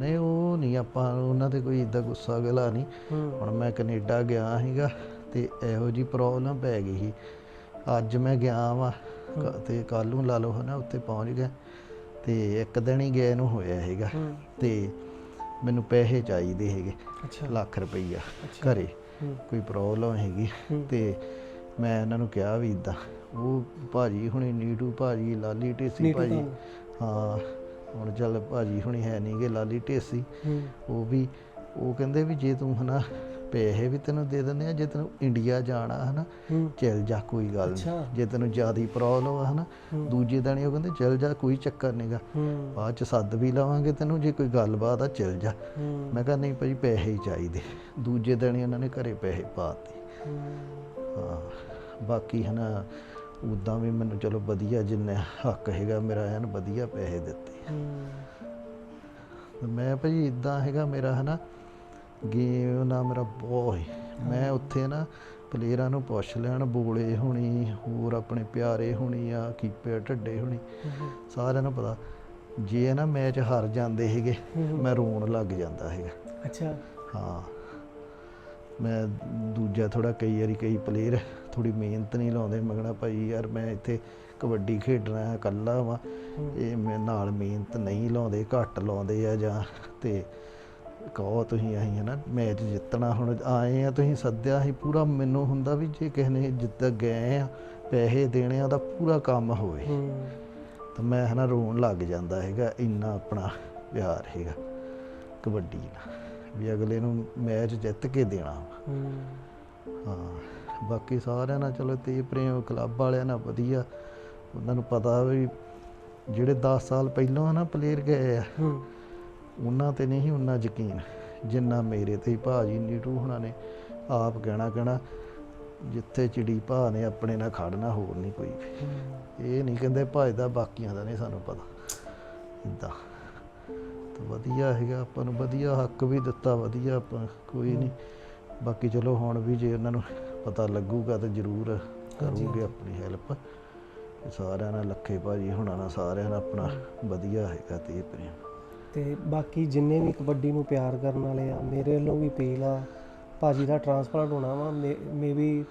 ਨਹੀਂ ਉਹ ਨਹੀਂ ਆਪਾਂ ਉਹਨਾਂ ਤੇ ਕੋਈ ਇਦਾਂ ਗੁੱਸਾ ਗਿਲਾ ਨਹੀਂ। ਹੁਣ ਮੈਂ ਕੈਨੇਡਾ ਗਿਆ ਸੀਗਾ ਤੇ ਇਹੋ ਜੀ ਪ੍ਰੋਬਲਮ ਪੈ ਗਈ ਸੀ। ਅੱਜ ਮੈਂ ਗਿਆ ਵਾਂ ਤੇ ਕੱਲ ਨੂੰ ਲਾ ਲਓ ਹਨਾ ਉੱਥੇ ਪਹੁੰਚ ਗਿਆ। ਤੇ ਇੱਕ ਦਿਨ ਹੀ ਗਏ ਨੂੰ ਹੋਇਆ ਹੈਗਾ ਤੇ ਮੈਨੂੰ ਪੈਸੇ ਚਾਹੀਦੇ ਹੈਗੇ ਲੱਖ ਰੁਪਈਆ ਘਰੇ ਕੋਈ ਪ੍ਰੋਬਲਮ ਹੈਗੀ। ਤੇ ਮੈਂ ਇਹਨਾਂ ਨੂੰ ਕਿਹਾ ਵੀ ਇਦਾਂ ਉਹ ਭਾਜੀ ਹੁਣੀ ਨੀਟੂ ਭਾਜੀ ਲਾਲੀ ਢੇਸੀ ਭਾਜੀ। ਹਾਂ ਹੁਣ ਚੱਲ ਭਾਜੀ ਹੁਣੀ ਹੈ ਨਹੀਂਗੇ ਲਾਲੀ ਢੇਸੀ। ਉਹ ਵੀ ਉਹ ਕਹਿੰਦੇ ਵੀ ਜੇ ਤੂੰ ਹਨਾ ਪੈਸੇ ਵੀ ਤੈਨੂੰ ਦੇ ਦਿੰਦੇ ਆ ਜੇ ਤੈਨੂੰ ਇੰਡੀਆ ਜਾਣਾ ਹਨਾ ਚੱਲ ਜਾ ਕੋਈ ਗੱਲ। ਨਹੀਂ ਜੇ ਤੈਨੂੰ ਜ਼ਿਆਦੀ ਪ੍ਰੋਬਲਮ ਆ ਹਨਾ। ਦੂਜੇ ਦਿਨ ਉਹ ਕਹਿੰਦੇ ਚੱਲ ਜਾ ਕੋਈ ਚੱਕਰ ਨਹੀਂਗਾ ਬਾਅਦ ਚ ਸੱਦ ਵੀ ਲਵਾਂਗੇ ਤੈਨੂੰ ਜੇ ਕੋਈ ਗੱਲਬਾਤ ਆ ਚੱਲ ਜਾ। ਮੈਂ ਕਿਹਾ ਨਹੀਂ ਭਾਈ ਪੈਸੇ ਹੀ ਚਾਹੀਦੇ। ਦੂਜੇ ਦਿਨ ਉਹਨਾਂ ਨੇ ਘਰੇ ਪੈਸੇ ਪਾਤੇ ਹੂੰ। ਬਾਕੀ ਹਨਾ ਉਦਾਂ ਵੀ ਮੈਨੂੰ ਚਲੋ ਵਧੀਆ ਜਿੰਨੇ ਹੱਕ ਹੈਗਾ ਮੇਰਾ ਐਨ ਵਧੀਆ ਪੈਸੇ ਦਿੱਤੇ। ਮੈਂ ਭਾਜੀ ਇਦਾਂ ਹੈਗਾ ਮੇਰਾ ਹਨਾ ਗੇਮ ਨਾ ਮੇਰਾ ਹੈ ਮੈਂ ਉੱਥੇ ਨਾ ਪਲੇਅਰਾਂ ਨੂੰ ਪੁੱਛ ਲੈਣ ਬੋਲੇ ਹੋਣੀ ਹੋਰ ਆਪਣੇ ਪਿਆਰੇ ਹੋਣੀ ਆ ਕੀਪੇ ਢੱਡੇ ਹੋਣੀ। ਸਾਰਿਆਂ ਨੂੰ ਪਤਾ ਜੇ ਨਾ ਮੈਚ ਹਾਰ ਜਾਂਦੇ ਹੈਗੇ। ਮੈਂ ਰੋਣ ਲੱਗ ਜਾਂਦਾ ਹੈਗਾ ਅੱਛਾ। ਹਾਂ। ਮੈਂ ਦੂਜਾ ਥੋੜਾ ਕਈ ਵਾਰੀ ਕਈ ਪਲੇਅਰ ਥੋੜੀ ਮਿਹਨਤ ਨਹੀਂ ਲਾਉਂਦੇ ਮਗਣਾ ਭਾਈ ਯਾਰ ਮੈਂ ਇੱਥੇ ਕਬੱਡੀ ਖੇਡਣਾ ਹੈ ਇਕੱਲਾ ਵਾਂ। ਇਹ ਮੈਂ ਨਾਲ ਮਿਹਨਤ ਨਹੀਂ ਲਾਉਂਦੇ ਘੱਟ ਲਾਉਂਦੇ ਆ ਜਾਂ ਤੇ ਕਹੋ ਤੁਸੀਂ ਅਸੀਂ ਹਨਾ ਮੈਚ ਜਿੱਤਣਾ ਹੁਣ ਆਏ ਆ ਤੁਸੀਂ ਸੱਦਿਆ ਸੀ ਪੂਰਾ ਮੈਨੂੰ ਹੁੰਦਾ ਵੀ ਜੇ ਕਿਸੇ ਨੇ ਜਿੱਤ ਗਏ ਆ ਪੈਸੇ ਦੇਣੇ ਆ ਤਾਂ ਪੂਰਾ ਕੰਮ ਹੋਵੇ। ਹੂੰ। ਤਾਂ ਮੈਂ ਹਨਾ ਰੋਣ ਲੱਗ ਜਾਂਦਾ ਹੈਗਾ ਇੰਨਾ ਆਪਣਾ ਪਿਆਰ ਹੈਗਾ ਕਬੱਡੀ ਨਾਲ ਵੀ ਅਗਲੇ ਨੂੰ ਮੈਚ ਜਿੱਤ ਕੇ ਦੇਣਾ। ਹੂੰ। ਹਾਂ ਬਾਕੀ ਸਾਰਿਆਂ ਨਾਲ ਚਲੋ ਤੇ ਪ੍ਰੇਮ ਕਲੱਬ ਵਾਲਿਆਂ ਨਾਲ ਵਧੀਆ ਉਹਨਾਂ ਨੂੰ ਪਤਾ ਵੀ ਜਿਹੜੇ 10 ਸਾਲ ਪਹਿਲਾਂ ਨਾ ਪਲੇਅਰ ਗਏ ਆ ਹੂੰ। ਉਹਨਾਂ ਤੇ ਨਹੀਂ ਉਹਨਾਂ ਯਕੀਨ, ਜਿੰਨਾ ਮੇਰੇ ਤੇ ਹੀ ਭਾਜੀ ਨੀਟੂ ਹੁਣਾਂ ਨੇ ਆਪ ਕਹਿਣਾ ਕਹਿਣਾ, ਜਿੱਥੇ ਚਿੜੀ ਭਾ ਨੇ ਆਪਣੇ ਨਾਲ ਖੜਨਾ, ਹੋਰ ਨਹੀਂ ਕੋਈ ਇਹ ਨਹੀਂ ਕਹਿੰਦੇ ਭਜਦਾ ਬਾਕੀਆਂ ਦਾ ਨਹੀਂ ਸਾਨੂੰ ਪਤਾ। ਇਦਾਂ ਤਾਂ ਵਧੀਆ ਹੈਗਾ, ਆਪਾਂ ਨੂੰ ਵਧੀਆ ਹੱਕ ਵੀ ਦਿੱਤਾ, ਵਧੀਆ ਆਪਾਂ ਕੋਈ ਨਹੀਂ। ਬਾਕੀ ਚਲੋ ਹੁਣ ਵੀ ਜੇ ਉਹਨਾਂ ਨੂੰ ਪਤਾ ਲੱਗੂਗਾ ਤਾਂ ਜ਼ਰੂਰ ਕਰੂਗੇ ਆਪਣੀ ਹੈਲਪ ਸਾਰਿਆਂ ਨਾਲ ਲੱਖੇ ਭਾਜੀ ਹੁਣਾਂ ਨਾਲ, ਸਾਰਿਆਂ ਨਾਲ ਆਪਣਾ ਵਧੀਆ ਹੈਗਾ ਤੇ ਇਹ ਪ੍ਰੇਮ। ਤੇ ਬਾਕੀ ਜਿੰਨੇ ਵੀ ਕਬੱਡੀ ਨੂੰ ਪਿਆਰ ਕਰਨ ਵਾਲੇ ਆ ਮੇਰੇ ਵੱਲੋਂ ਵੀ ਅਪੀਲ ਆ ਭਾਜੀ ਦਾ ਟ੍ਰਾਂਸਪਲਾਂਟ ਹੋਣਾ ਵਾ ਮੇਬੀ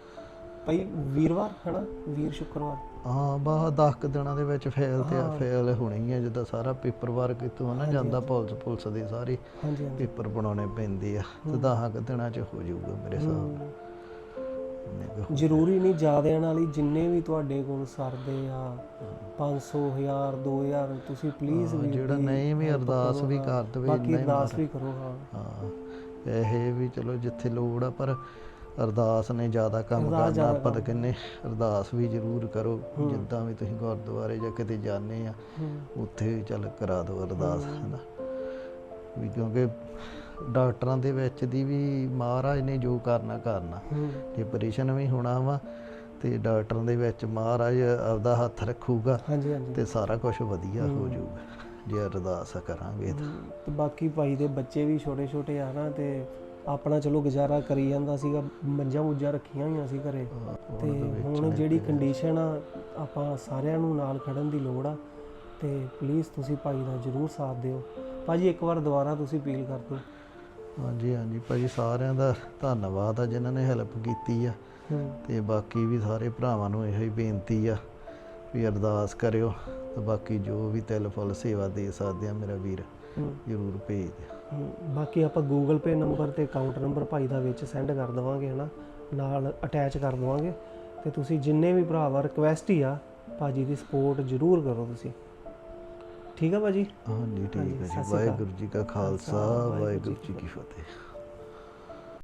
ਭਾਈ ਵੀਰਵਾਰ ਹਨਾ? ਵੀਰ ਸ਼ੁੱਕਰਵਾਰ। ਹਾਂ ਬਾਹ 10 ਕੁ ਦਿਨਾਂ ਦੇ ਵਿੱਚ ਫੇਲ ਤੇ ਹਾਂ। ਫੇਲ ਹੋਣੀ ਹੈ ਜਿੱਦਾਂ ਸਾਰਾ ਪੇਪਰ ਵਰਕ ਇਤੋਂ ਨਾ ਜਾਂਦਾ ਪੁਲਿਸ ਪੁਲਿਸ ਦੇ ਸਾਰੇ ਪੇਪਰ ਬਣਾਉਣੇ ਪੈਂਦੇ ਆ ਤੇ 10 ਕੁ ਦਿਨਾਂ ਚ ਹੋ ਜਾਊਗਾ ਮੇਰੇ ਹਿਸਾਬ ਨਾਲ। ਜ਼ਰੂਰੀ ਨਹੀਂ ਜ਼ਿਆਦਿਆਂ ਨਾਲ ਹੀ ਜਿੰਨੇ ਵੀ ਤੁਹਾਡੇ ਕੋਲ ਸਰਦੇ ਆ 500 1000 2000 ਤੁਸੀਂ ਪਲੀਜ਼ ਵੀ ਜਿਹੜਾ ਨਹੀਂ ਵੀ ਅਰਦਾਸ ਵੀ। ਕਰ ਦੇਵੇ, ਬਾਕੀ ਅਰਦਾਸ ਵੀ ਕਰੋ ਹਾਂ ਹਾਂ ਪੈਸੇ ਵੀ ਚਲੋ ਜਿੱਥੇ ਲੋੜ ਆ ਪਰ ਅਰਦਾਸ ਨੇ ਜ਼ਿਆਦਾ ਕੰਮ ਕਰਨਾ ਆਪਾਂ ਤਾਂ। ਕਹਿੰਨੇ ਅਰਦਾਸ ਵੀ ਜ਼ਰੂਰ ਕਰੋ। ਜਿੱਦਾਂ ਵੀ ਤੁਸੀਂ ਗੁਰਦੁਆਰੇ ਜਾਂ ਕਿਤੇ ਜਾਂਦੇ ਆ। ਉੱਥੇ ਚੱਲ ਕਰਾ ਦਿਓ ਅਰਦਾਸ। ਹਨਾ ਵੀ ਕਿਉਂਕਿ ਡਾਕਟਰਾਂ ਦੇ ਵਿੱਚ ਦੀ ਵੀ ਮਹਾਰਾਜ ਨੇ ਜੋ ਕਰਨਾ ਕਰਨਾ। ਜੇ ਆਪਰੇਸ਼ਨ ਵੀ ਹੋਣਾ ਵਾ ਤੇ ਡਾਕਟਰਾਂ ਦੇ ਵਿੱਚ ਮਹਾਰਾਜ ਆਪਦਾ ਹੱਥ ਰੱਖੂਗਾ ਹਾਂਜੀ ਹਾਂਜੀ। ਤੇ ਸਾਰਾ ਕੁਝ ਵਧੀਆ ਹੋ। ਜਾਊਗਾ ਜੇ ਅਰਦਾਸ ਕਰਾਂਗੇ ਤੇ। ਬਾਕੀ ਭਾਈ ਦੇ ਬੱਚੇ ਵੀ ਛੋਟੇ ਛੋਟੇ ਆ ਨਾ ਤੇ ਆਪਣਾ ਚਲੋ ਗੁਜ਼ਾਰਾ ਕਰੀ ਜਾਂਦਾ ਸੀਗਾ ਮੰਜਾਂ ਮੁੱਜਾਂ ਰੱਖੀਆਂ ਹੋਈਆਂ ਸੀ ਘਰੇ। ਤੇ ਹੁਣ ਜਿਹੜੀ ਕੰਡੀਸ਼ਨ ਆ ਆਪਾਂ ਸਾਰਿਆਂ ਨੂੰ ਨਾਲ ਖੜਨ ਦੀ ਲੋੜ ਆ ਤੇ ਪਲੀਜ਼ ਤੁਸੀਂ ਭਾਈ ਦਾ ਜਰੂਰ ਸਾਥ ਦਿਓ। ਭਾਜੀ ਇੱਕ ਵਾਰ ਦੁਬਾਰਾ ਤੁਸੀਂ ਅਪੀਲ ਕਰ ਦਿਓ। ਹਾਂਜੀ ਹਾਂਜੀ। ਭਾਜੀ ਸਾਰਿਆਂ ਦਾ ਧੰਨਵਾਦ ਆ ਜਿਨ੍ਹਾਂ ਨੇ ਹੈਲਪ ਕੀਤੀ ਆ। ਤੇ ਬਾਕੀ ਵੀ ਸਾਰੇ ਭਰਾਵਾਂ ਨੂੰ ਇਹੋ ਹੀ ਬੇਨਤੀ ਆ ਵੀ ਅਰਦਾਸ ਕਰਿਓ ਤੇ ਬਾਕੀ ਜੋ ਵੀ ਤਿਲ ਫੁੱਲ ਸੇਵਾ ਦੇ ਸਕਦੇ ਆ ਮੇਰਾ ਵੀਰ ਜ਼ਰੂਰ ਭੇਜ। ਦਿਓ ਬਾਕੀ ਆਪਾਂ ਗੂਗਲ ਪੇ ਨੰਬਰ ਤੇ ਅਕਾਊਂਟ ਨੰਬਰ ਭਾਈ ਦਾ ਵਿੱਚ ਸੈਂਡ ਕਰ ਦਵਾਂਗੇ ਹਨਾ? ਨਾਲ ਅਟੈਚ ਕਰ ਦਵਾਂਗੇ। ਤੇ ਤੁਸੀਂ ਜਿੰਨੇ ਵੀ ਭਰਾ ਵਾ ਰਿਕਵੈਸਟ ਹੀ ਆ ਭਾਜੀ ਦੀ ਸਪੋਰਟ ਜ਼ਰੂਰ ਕਰੋ ਤੁਸੀਂ। ਠੀਕ ਆ ਭਾਜੀ? ਹਾਂਜੀ ਠੀਕ ਹੈ ਜੀ। ਵਾਹਿਗੁਰੂ ਜੀ ਕਾ ਖਾਲਸਾ ਵਾਹਿਗੁਰੂ ਜੀ ਕੀ ਫਤਿਹ।